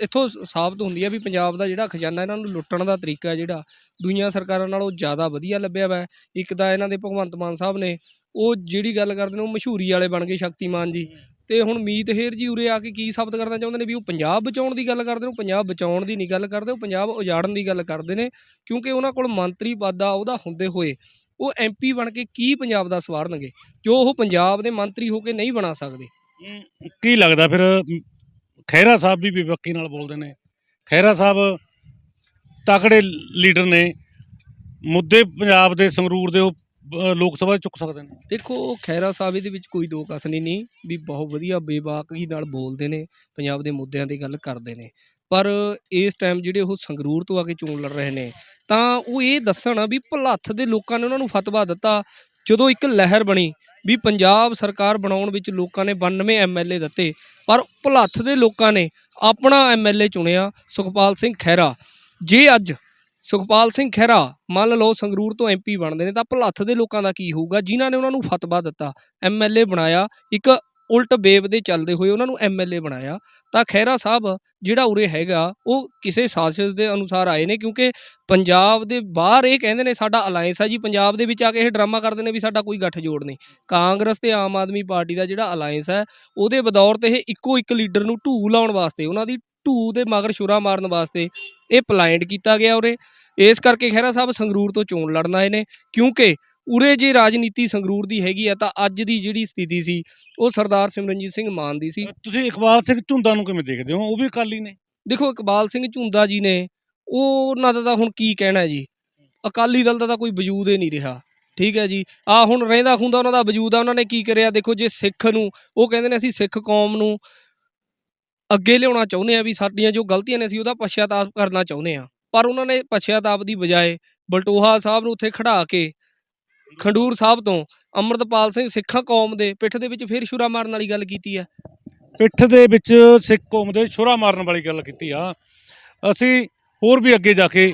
ਇੱਥੋਂ ਸਾਬਤ ਹੁੰਦੀ ਹੈ ਵੀ ਪੰਜਾਬ ਦਾ ਜਿਹੜਾ ਖਜ਼ਾਨਾ ਇਹਨਾਂ ਨੂੰ ਲੁੱਟਣ ਦਾ ਤਰੀਕਾ ਜਿਹੜਾ, ਦੁਨੀਆ ਸਰਕਾਰਾਂ ਨਾਲੋਂ ਜ਼ਿਆਦਾ ਵਧੀਆ ਲੱਭਿਆ ਵਾ। ਇੱਕ ਤਾਂ ਇਹਨਾਂ ਦੇ ਭਗਵੰਤ ਮਾਨ ਸਾਹਿਬ ਨੇ, ਉਹ ਜਿਹੜੀ ਗੱਲ ਕਰਦੇ ਨੇ, ਉਹ ਮਸ਼ਹੂਰੀ ਵਾਲੇ ਬਣ ਗਏ ਸ਼ਕਤੀਮਾਨ ਜੀ। ਤੇ ਹੁਣ ਮੀਤ ਹੇਰ ਜੀ ਉਰੇ ਆ ਕੇ ਕੀ ਸਾਬਤ ਕਰਨਾ ਚਾਹੁੰਦੇ ਨੇ ਵੀ ਉਹ ਪੰਜਾਬ ਬਚਾਉਣ ਦੀ ਗੱਲ ਕਰਦੇ ਨੇ ਉਹ ਪੰਜਾਬ ਬਚਾਉਣ ਦੀ ਨਹੀਂ ਗੱਲ ਕਰਦੇ ਉਹ ਪੰਜਾਬ ਉਜਾੜਨ ਦੀ ਗੱਲ ਕਰਦੇ ਨੇ ਕਿਉਂਕਿ ਉਹਨਾਂ ਕੋਲ ਮੰਤਰੀ ਪਦ ਆ ਉਹਦਾ ਹੁੰਦੇ ਹੋਏ ਉਹ ਐਮਪੀ ਬਣ ਕੇ ਕੀ ਪੰਜਾਬ ਦਾ ਸਵਾਰਨਗੇ ਜੋ ਉਹ ਪੰਜਾਬ ਦੇ ਮੰਤਰੀ ਹੋ ਕੇ ਨਹੀਂ ਬਣਾ ਸਕਦੇ। ਕੀ ਲੱਗਦਾ ਫਿਰ ਅਮ, ਖਹਿਰਾ ਸਾਹਿਬ ਵੀ ਬੇਬਕੀ ਨਾਲ ਬੋਲਦੇ ਨੇ ਖਹਿਰਾ ਸਾਹਿਬ ਤਕੜੇ ਲੀਡਰ ਨੇ ਮੁੱਦੇ ਪੰਜਾਬ ਦੇ ਸੰਗਰੂਰ ਦੇ ਉਹ ਲੋਕ ਸਭਾ 'ਚ ਚੁੱਕ ਸਕਦੇ ਨੇ। ਦੇਖੋ ਖੈਰਾ ਸਾਹਿਬ ਇਹਦੇ ਵਿੱਚ ਕੋਈ ਦੋ ਕਸਨੀ ਨਹੀਂ, ਵੀ ਬਹੁਤ ਵਧੀਆ ਬੇਬਾਕੀ ਨਾਲ ਬੋਲਦੇ ਨੇ, ਪੰਜਾਬ ਦੇ ਮੁੱਦਿਆਂ ਦੀ ਗੱਲ ਕਰਦੇ ਨੇ। ਪਰ ਇਸ ਟਾਈਮ ਜਿਹੜੇ ਉਹ ਸੰਗਰੂਰ ਤੋਂ ਆ ਕੇ ਚੋਣ ਲੜ ਰਹੇ ਨੇ, ਤਾਂ ਉਹ ਇਹ ਦੱਸਣ ਵੀ ਭਲੱਥ ਦੇ ਲੋਕਾਂ ਨੇ ਉਹਨਾਂ ਨੂੰ ਫਤਵਾ ਦਿੱਤਾ, ਜਦੋਂ ਇੱਕ ਲਹਿਰ ਬਣੀ ਵੀ ਪੰਜਾਬ ਸਰਕਾਰ ਬਣਾਉਣ ਵਿੱਚ ਲੋਕਾਂ ਨੇ 92 ਐਮਐਲਏ ਦਿੱਤੇ, ਪਰ ਭਲੱਥ ਦੇ ਲੋਕਾਂ ਨੇ ਆਪਣਾ ਐਮਐਲਏ ਚੁਣਿਆ, ਸੁਖਪਾਲ ਸਿੰਘ ਖਹਿਰਾ। ਜੇ ਅੱਜ ਸੁਖਪਾਲ ਸਿੰਘ ਖਹਿਰਾ, ਮੰਨ ਲਓ ਸੰਗਰੂਰ ਤੋਂ ਐਮਪੀ ਬਣਦੇ ਨੇ, ਤਾਂ ਭਲੱਥ ਦੇ ਲੋਕਾਂ ਦਾ ਕੀ ਹੋਊਗਾ? ਜਿਨ੍ਹਾਂ ਨੇ ਉਹਨਾਂ ਨੂੰ ਫਤਵਾ ਦਿੱਤਾ ਐਮਐਲਏ ਬਣਾਇਆ, ਇੱਕ ਉਲਟ ਬੇਬ ਦੇ ਚੱਲਦੇ ਹੋਏ ਉਹਨਾਂ ਨੂੰ ਐਮਐਲਏ ਬਣਾਇਆ, ਤਾਂ ਖਹਿਰਾ ਸਾਹਿਬ ਜਿਹੜਾ ਉਰੇ ਹੈਗਾ, ਉਹ ਕਿਸੇ ਸਾਜ਼ਿਸ਼ ਦੇ ਅਨੁਸਾਰ ਆਏ ਨੇ, ਕਿਉਂਕਿ ਪੰਜਾਬ ਦੇ ਬਾਹਰ ਇਹ ਕਹਿੰਦੇ ਨੇ, ਸਾਡਾ ਅਲਾਈਅੰਸ ਹੈ ਜੀ, ਪੰਜਾਬ ਦੇ ਵਿੱਚ ਆ ਕੇ ਇਹ ਡਰਾਮਾ ਕਰਦੇ ਨੇ ਵੀ ਸਾਡਾ ਕੋਈ ਗੱਠਜੋੜ ਨਹੀਂ। ਕਾਂਗਰਸ ਤੇ ਆਮ ਆਦਮੀ ਪਾਰਟੀ ਦਾ ਜਿਹੜਾ ਅਲਾਈਅੰਸ ਹੈ ਉਹਦੇ ਬਦੌਰ ਤੇ ਇਹ ਇੱਕੋ ਇੱਕ ਲੀਡਰ ਨੂੰ ਢੂ ਲਾਉਣ ਵਾਸਤੇ, ਉਹਨਾਂ ਦੀ ਢੂ ਦੇ ਮਗਰ ਛੁਰਾ ਮਾਰਨ ਵਾਸਤੇ ਇਹ ਪਲਾਇੰਟ ਕੀਤਾ ਗਿਆ ਉਰੇ। ਇਸ ਕਰਕੇ ਖਹਿਰਾ ਸਾਹਿਬ ਸੰਗਰੂਰ ਤੋਂ ਚੋਣ ਲੜਨ ਆਏ ਨੇ ਕਿਉਂਕਿ ਉਰੇ ਜੇ ਰਾਜਨੀਤੀ ਸੰਗਰੂਰ ਦੀ ਹੈਗੀ ਆ ਤਾਂ ਅੱਜ ਦੀ ਜਿਹੜੀ ਸਥਿਤੀ ਸੀ ਉਹ ਸਰਦਾਰ ਸਿਮਰਨਜੀਤ ਸਿੰਘ ਮਾਨ ਦੀ ਸੀ। ਤੁਸੀਂ ਇਕਬਾਲ ਸਿੰਘ ਝੁੰਦਾ ਨੂੰ ਕਿਵੇਂ ਦੇਖਦੇ ਹੋ? ਉਹ ਵੀ ਅਕਾਲੀ ਨੇ। ਦੇਖੋ ਇਕਬਾਲ ਸਿੰਘ ਝੁੰਦਾ ਜੀ ਨੇ ਉਹ ਉਹਨਾਂ ਦਾ ਤਾਂ ਹੁਣ ਕੀ ਕਹਿਣਾ ਜੀ? ਅਕਾਲੀ ਦਲ ਦਾ ਤਾਂ ਕੋਈ ਵਜੂਦ ਹੀ ਨਹੀਂ ਰਿਹਾ। ਠੀਕ ਹੈ ਜੀ। ਆ ਹੁਣ ਰਹਿੰਦਾ ਖੁੰਦਾ ਉਹਨਾਂ ਦਾ ਵਜੂਦ ਆ ਉਹਨਾਂ ਨੇ ਕੀ ਕਰਿਆ? ਦੇਖੋ ਜੇ ਸਿੱਖ ਨੂੰ ਉਹ ਕਹਿੰਦੇ ਨੇ ਅਸੀਂ ਸਿੱਖ ਕੌਮ ਨੂੰ ਅੱਗੇ ਲਿਆਉਣਾ ਚਾਹੁੰਦੇ ਆ ਵੀ ਸਾਡੀਆਂ ਜੋ ਗਲਤੀਆਂ ਨੇ ਅਸੀਂ ਉਹਦਾ ਪਛਤਾਪ ਕਰਨਾ ਚਾਹੁੰਦੇ ਆ। ਪਰ ਉਹਨਾਂ ਨੇ ਪਛਤਾਪ ਦੀ ਬਜਾਏ ਬਲਟੋਹਾ ਸਾਹਿਬ ਨੂੰ ਉੱਥੇ ਖੜਾ ਕੇ ਖੰਡੂਰ ਸਾਹਿਬ ਤੋਂ ਅੰਮ੍ਰਿਤਪਾਲ ਸਿੰਘ ਸਿੱਖਾਂ ਕੌਮ ਦੇ ਪਿੱਠ ਦੇ ਵਿੱਚ ਫਿਰ ਛੁਰਾ ਮਾਰਨ ਵਾਲੀ ਗੱਲ ਕੀਤੀ ਆ। ਪਿੱਠ ਦੇ ਵਿੱਚ ਸਿੱਖ ਕੌਮ ਦੇ ਛੁਰਾ ਮਾਰਨ ਵਾਲੀ ਗੱਲ ਕੀਤੀ ਆ। ਅਸੀਂ ਹੋਰ ਵੀ ਅੱਗੇ ਜਾ ਕੇ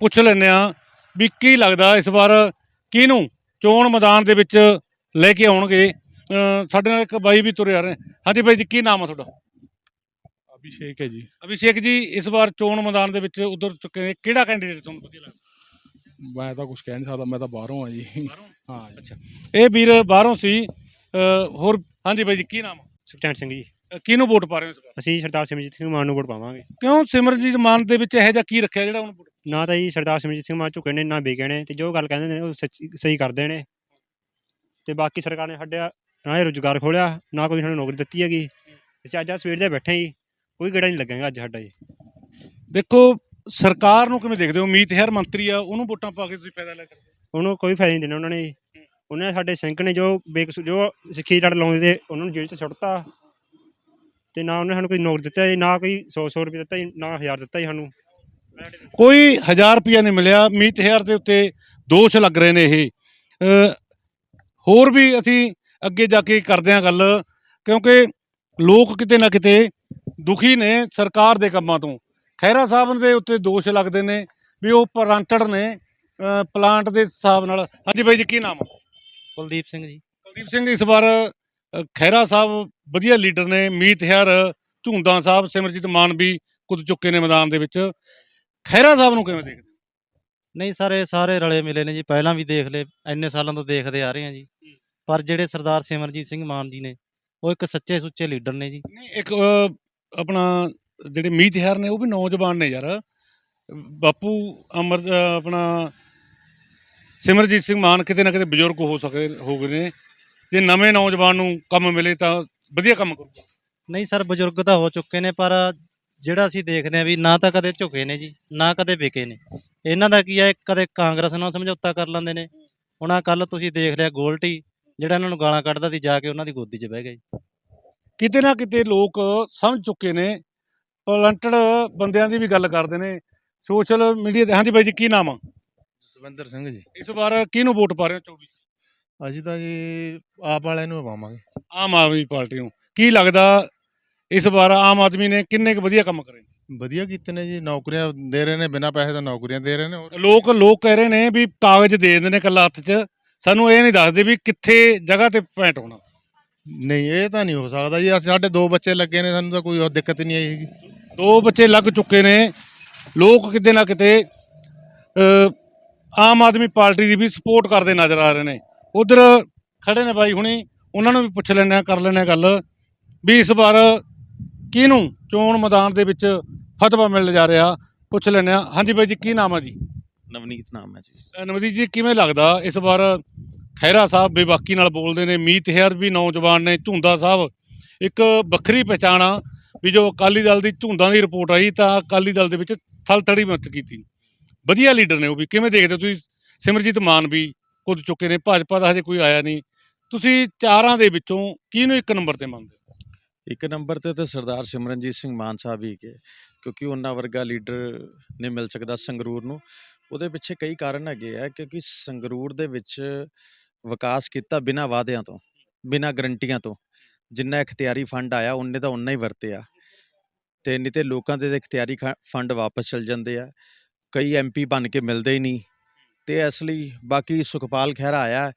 ਪੁੱਛ ਲੈਂਦੇ ਆ ਵੀ ਕੀ ਲੱਗਦਾ ਇਸ ਵਾਰ ਕਿਹਨੂੰ ਚੋਣ ਮੈਦਾਨ ਦੇ ਵਿੱਚ ਲੈ ਕੇ ਆਉਣਗੇ। ਸਾਡੇ ਨਾਲ ਇੱਕ ਬਾਈ ਵੀ ਤੁਰੇ ਆ ਰਹੇ ਹਾਂਜੀ ਬਾਈ ਜੀ, ਕੀ ਨਾਮ ਆ ਤੁਹਾਡਾ? ਅਭਿਸ਼ੇਕ ਹੈ ਜੀ। ਅਭਿਸ਼ੇਕ ਜੀ ਇਸ ਵਾਰ ਚੋਣ ਮੈਦਾਨ ਦੇ ਵਿੱਚ ਉਧਰ ਚੁੱਕੇ ਨੇ ਕਿਹੜਾ ਕੈਂਡੀਡੇਟ ਤੁਹਾਨੂੰ ਵਧੀਆ ਲੱਗਦਾ? ਮੈਂ ਤਾਂ ਕੁਝ ਕਹਿ ਨਹੀਂ ਸਕਦਾ ਮੈਂ ਤਾਂ ਬਾਹਰੋਂ ਆ ਜੀ। ਹਾਂ ਜੀ। ਇਹ ਵੀਰ ਬਾਹਰੋਂ ਸੀ ਅ, ਹੋਰ ਹਾਂਜੀ ਬਾਈ ਜੀ ਕੀ ਨਾਮ? ਆ? ਸੁਖਚੈਨ ਸਿੰਘ ਜੀ। ਅ, ਕਿਹਨੂੰ ਵੋਟ ਪਾ ਰਹੇ ਹੋ ਇਸ ਵਾਰ? ਅਸੀਂ ਸਰਦਾਰ ਸਿਮਰਜੀਤ ਸਿੰਘ ਮਾਨ ਨੂੰ ਵੋਟ ਪਾਵਾਂਗੇ। ਕਿਉਂ ਸਿਮਰਨਜੀਤ ਮਾਨ ਦੇ ਵਿੱਚ ਇਹੋ ਜਿਹਾ ਕੀ ਰੱਖਿਆ ਜਿਹੜਾ ਉਹਨੂੰ ਨਾ ਤਾਂ ਜੀ ਸਰਦਾਰ ਸਿਮਰਜੀਤ ਸਿੰਘ ਮਾਨ ਝੁਕੇ ਨੇ ਨਾ ਵਿਕੇ ਨੇ ਤੇ ਜੋ ਗੱਲ ਕਹਿੰਦੇ ਨੇ ਉਹ ਸੱਚੀ ਸਹੀ ਕਰਦੇ ਨੇ। ਤੇ ਬਾਕੀ ਸਰਕਾਰ ਨੇ ਸਾਡਾ ਨਾ ਇਹ ਰੁਜ਼ਗਾਰ ਖੋਲਿਆ ਨਾ ਕੋਈ ਸਾਨੂੰ ਨੌਕਰੀ ਦਿੱਤੀ ਹੈਗੀ। ਅਸੀਂ ਅੱਜ ਆਹ ਸਵੇਰ ਦੇ ਬੈਠੇ ਜੀ। ਕੋਈ ਗੇੜਾ ਨਹੀਂ ਲੱਗਾਗਾ ਅੱਜ ਸਾਡਾ ਜੀ ਦੇਖੋ ਸਰਕਾਰ ਨੂੰ ਕਿਵੇਂ ਦੇਖਦੇ ਹੋ? ਮੀਤ ਹੈਰ ਮੰਤਰੀ ਆ ਉਹਨੂੰ ਵੋਟਾਂ ਪਾ ਕੇ ਤੁਸੀਂ ਫਾਇਦਾ ਲੈ ਸਕਦੇ ਉਹਨੂੰ ਕੋਈ ਫਾਇਦਾ ਨਹੀਂ ਦੇਣਾ ਉਹਨਾਂ ਨੇ। ਜੀ। ਉਹਨਾਂ ਨੇ ਸਾਡੇ ਸਿੰਘ ਨੇ ਜੋ ਬੇਕਸੂ ਜੋ ਸਿੱਖੀ ਲੜ ਲਾਉਂਦੇ ਤੇ ਉਹਨਾਂ ਨੂੰ ਜੇਲ੍ਹ 'ਚ ਸੁੱਟਤਾ। ਤੇ ਨਾ ਉਹਨੇ ਸਾਨੂੰ ਕੋਈ ਨੌਕਰੀ ਦਿੱਤਾ ਜੀ ਨਾ ਕੋਈ 100 100 ਰੁਪਏ ਦਿੱਤਾ ਜੀ ਨਾ 1000 ਦਿੱਤਾ ਜੀ ਸਾਨੂੰ। ਕੋਈ 1000 ਰੁਪਿਆ ਨਹੀਂ ਮਿਲਿਆ। ਮੀਤ ਹੈਰ ਦੇ ਉੱਤੇ ਦੋਸ਼ ਲੱਗ ਰਹੇ ਨੇ ਇਹ। ਅ, ਹੋਰ ਵੀ ਅਸੀਂ ਅੱਗੇ ਜਾ ਕੇ ਕਰਦੇ ਹਾਂ ਗੱਲ ਕਿਉਂਕਿ ਲੋਕ ਕਿਤੇ ਨਾ ਕਿਤੇ ਦੁਖੀ ਨੇ ਸਰਕਾਰ ਦੇ ਕੰਮਾਂ ਤੋਂ। ਖਹਿਰਾ ਸਾਹਿਬ ਦੇ ਉੱਤੇ ਦੋਸ਼ ਲੱਗਦੇ ਨੇ ਵੀ ਉਹ ਪਰਾਂਟੜ ਨੇ ਪਲਾਂਟ ਦੇ ਹਿਸਾਬ ਨਾਲ। ਹਾਂਜੀ ਬਾਈ ਜੀ ਕੀ ਨਾਮ ਆ? ਕੁਲਦੀਪ ਸਿੰਘ ਜੀ। ਕੁਲਦੀਪ ਸਿੰਘ ਇਸ ਵਾਰ ਅ, ਖਹਿਰਾ ਸਾਹਿਬ ਵਧੀਆ ਲੀਡਰ ਨੇ ਮੀਤ ਹੈਰ ਝੁੰਦਾ ਸਾਹਿਬ ਸਿਮਰਜੀਤ ਮਾਨ ਵੀ ਕੁੱਦ ਚੁੱਕੇ ਨੇ ਮੈਦਾਨ ਦੇ ਵਿੱਚ। ਖਹਿਰਾ ਸਾਹਿਬ ਨੂੰ ਕਿਵੇਂ ਦੇਖਦੇ ਨਹੀਂ ਸਰ ਸਾਰੇ ਰਲੇ ਮਿਲੇ ਨੇ ਜੀ। ਪਹਿਲਾਂ ਵੀ ਦੇਖ ਲਏ ਇੰਨੇ ਸਾਲਾਂ ਤੋਂ ਦੇਖਦੇ ਆ ਰਹੇ ਹਾਂ ਜੀ। ਪਰ ਜਿਹੜੇ ਸਰਦਾਰ ਸਿਮਰਜੀਤ ਸਿੰਘ ਮਾਨ ਜੀ ਨੇ ਉਹ ਇੱਕ ਸੱਚੇ ਸੁੱਚੇ ਲੀਡਰ ਨੇ ਜੀ। ਨਹੀਂ ਇੱਕ ਆਪਣਾ ਜਿਹੜੇ ਮੀਤ ਹੈਰ ਨੇ ਉਹ ਵੀ ਨੌਜਵਾਨ ਨੇ ਯਾਰ। ਬਾਪੂ ਅਮਰ ਆਪਣਾ ਸਿਮਰਜੀਤ ਸਿੰਘ ਮਾਨ ਕਿਤੇ ਨਾ ਕਿਤੇ ਬਜ਼ੁਰਗ ਹੋ ਸਕੇ, ਹੋ ਗਏ ਨੇ। ਜੇ ਨਵੇਂ ਨੌਜਵਾਨ ਨੂੰ ਕੰਮ ਮਿਲੇ ਤਾਂ ਵਧੀਆ ਕੰਮ ਕਰੂਗਾ ਨਹੀਂ ਸਰ, ਬਜ਼ੁਰਗ ਤਾਂ ਹੋ ਚੁੱਕੇ ਨੇ, ਪਰ ਜਿਹੜਾ ਅਸੀਂ ਦੇਖਦੇ ਆ ਵੀ ਨਾ ਤਾਂ ਕਦੇ ਝੁਕੇ ਨੇ ਜੀ, ਨਾ ਕਦੇ ਵਿਕੇ ਨੇ। ਇਹਨਾਂ ਦਾ ਕੀ ਹੈ ਕਦੇ ਕਾਂਗਰਸ ਨਾਲ ਸਮਝੌਤਾ ਕਰ ਲੈਂਦੇ ਨੇ। ਹੁਣ ਆ ਕੱਲ ਤੁਸੀਂ ਦੇਖ ਲਿਆ ਗੋਲਟੀ, ਜਿਹੜਾ ਇਹਨਾਂ ਨੂੰ ਗਾਲਾਂ ਕੱਢਦਾ ਸੀ, ਜਾ ਕੇ ਉਹਨਾਂ ਦੀ ਗੋਦੀ 'ਚ ਬਹਿ ਗਿਆ ਜੀ। ਕਿਤੇ ਨਾ ਕਿਤੇ ਲੋਕ ਸਮਝ ਚੁੱਕੇ ਨੇ ਟੈਲੈਂਟਡ ਬੰਦਿਆਂ ਦੀ ਵੀ ਗੱਲ ਕਰਦੇ ਨੇ ਸੋਸ਼ਲ ਮੀਡੀਆ ਤੇ। ਹਾਂਜੀ ਬਾਈ ਜੀ ਕੀ ਨਾਮ ਆ? ਜਸਵਿੰਦਰ ਸਿੰਘ ਜੀ। ਇਸ ਵਾਰ ਕਿਹਨੂੰ ਵੋਟ ਪਾ ਰਹੇ ਹੋ 24 ਅਸੀਂ ਤਾਂ ਜੀ ਆਪ ਵਾਲਿਆਂ ਨੂੰ ਪਾਵਾਂਗੇ। ਆਮ ਆਦਮੀ ਪਾਰਟੀ ਨੂੰ। ਕੀ ਲੱਗਦਾ ਇਸ ਵਾਰ ਆਮ ਆਦਮੀ ਨੇ ਕਿੰਨੇ ਕੁ ਵਧੀਆ ਕੰਮ ਕਰੇ? ਵਧੀਆ ਕੀਤੇ ਨੇ ਜੀ ਨੌਕਰੀਆਂ ਦੇ ਰਹੇ ਨੇ ਬਿਨਾਂ ਪੈਸੇ ਤੋਂ ਨੌਕਰੀਆਂ ਦੇ ਰਹੇ ਨੇ। ਲੋਕ ਲੋਕ ਕਹਿ ਰਹੇ ਨੇ ਵੀ ਕਾਗਜ਼ ਦੇ ਦਿੰਦੇ ਨੇ ਕੱਲਾ ਹੱਥ 'ਚ। ਸਾਨੂੰ ਇਹ ਨਹੀਂ ਦੱਸਦੇ ਵੀ ਕਿੱਥੇ ਜਗ੍ਹਾ ਤੇ ਪੈਂਟ ਹੋਣਾ। ਨਹੀਂ ਇਹ ਤਾਂ ਨਹੀਂ ਹੋ ਸਕਦਾ ਜੀ। ਅਸੀਂ ਸਾਡੇ ਦੋ ਬੱਚੇ ਲੱਗੇ ਨੇ ਸਾਨੂੰ ਤਾਂ ਕੋਈ ਉਹ ਦਿੱਕਤ ਨਹੀਂ ਆਈ ਹੈਗੀ। ਦੋ ਬੱਚੇ ਲੱਗ ਚੁੱਕੇ ਨੇ। ਲੋਕ ਕਿਤੇ ਨਾ ਕਿਤੇ ਆਮ ਆਦਮੀ ਪਾਰਟੀ ਦੀ ਵੀ ਸਪੋਰਟ ਕਰਦੇ ਨਜ਼ਰ ਆ ਰਹੇ ਨੇ। ਉਧਰ ਖੜੇ ਨੇ ਬਾਈ ਹੁਣੀ ਉਹਨਾਂ ਨੂੰ ਵੀ ਪੁੱਛ ਲੈਂਦੇ ਆ ਕਰ ਲੈਂਦੇ ਆ ਗੱਲ। ਵੀ ਇਸ ਵਾਰ ਕਿਹਨੂੰ ਚੋਣ ਮੈਦਾਨ ਦੇ ਵਿੱਚ ਫਤਵਾ ਮਿਲ ਜਾ ਰਿਹਾ? ਪੁੱਛ ਲੈਂਦੇ ਆ ਹਾਂਜੀ ਬਾਈ ਜੀ ਕੀ ਨਾਮ ਆ ਜੀ? ਨਵਨੀਤ ਨਾਮ ਹੈ ਜੀ। ਨਵਦੀਪ ਜੀ ਕਿਵੇਂ ਲੱਗਦਾ ਇਸ ਵਾਰ ਖੈਰਾ ਸਾਹਿਬ ਬੇਬਾਕੀ ਨਾਲ ਬੋਲਦੇ ਨੇ, ਮੀਤ ਹੈਰ ਵੀ ਨੌਜਵਾਨ ਨੇ, ਝੁੰਦਾ ਸਾਹਿਬ। ਇੱਕ ਵੱਖਰੀ ਪਛਾਣ ਆ ਵੀ ਜੋ ਅਕਾਲੀ ਦਲ ਦੀ ਝੁੰਦਾਂ ਦੀ ਰਿਪੋਰਟ ਆਈ ਤਾਂ ਅਕਾਲੀ ਦਲ ਦੇ ਵਿੱਚ ਥਲਥੜੀ ਮਤ ਕੀਤੀ। ਵਧੀਆ ਲੀਡਰ ਨੇ ਉਹ ਵੀ, ਕਿਵੇਂ ਦੇਖਦੇ ਹੋ ਤੁਸੀਂ? ਸਿਮਰਜੀਤ ਮਾਨ ਵੀ ਕੁੱਦ ਚੁੱਕੇ ਨੇ, ਭਾਜਪਾ ਦਾ ਹਜੇ ਕੋਈ ਆਇਆ ਨਹੀਂ। ਤੁਸੀਂ ਚਾਰਾਂ ਦੇ ਵਿੱਚੋਂ ਕਿਹਨੂੰ ਇੱਕ ਨੰਬਰ ਤੇ ਮੰਨਦੇ ਹੋ? ਇੱਕ ਨੰਬਰ ਤੇ ਤਾਂ ਸਰਦਾਰ ਸਿਮਰਨਜੀਤ ਸਿੰਘ ਮਾਨ ਸਾਹਿਬ ਹੀ ਕੇ ਕਿਉਂਕਿ ਉਹਨਾਂ ਵਰਗਾ ਲੀਡਰ ਨਹੀਂ ਮਿਲ ਸਕਦਾ ਸੰਗਰੂਰ ਨੂੰ। ਉਹਦੇ ਪਿੱਛੇ ਕਈ ਕਾਰਨ ਹੈਗੇ ਆ, ਕਿਉਂਕਿ ਸੰਗਰੂਰ ਦੇ ਵਿੱਚ ਵਿਕਾਸ ਕੀਤਾ ਬਿਨਾਂ ਵਾਅਦਿਆਂ ਤੋਂ, ਬਿਨਾਂ ਗਰੰਟੀਆਂ ਤੋਂ। ਜਿੰਨਾ ਇਖਤਿਆਰੀ ਫੰਡ ਆਇਆ, ਉਹਨੇ ਤਾਂ ਉਨਾ ਹੀ ਵਰਤਿਆ ਤੇ ਨਹੀਂ ਤੇ ਲੋਕਾਂ ਦੇ ਤਾਂ ਇਖਤਿਆਰੀ ਖ- ਫੰਡ ਵਾਪਸ ਚਲ ਜਾਂਦੇ ਆ। ਕਈ ਐਮਪੀ ਬਣ ਕੇ ਮਿਲਦੇ ਹੀ ਨਹੀਂ। ਤੇ ਇਸ ਲਈ ਬਾਕੀ ਸੁਖਪਾਲ ਖਹਿਰਾ ਆਇਆ,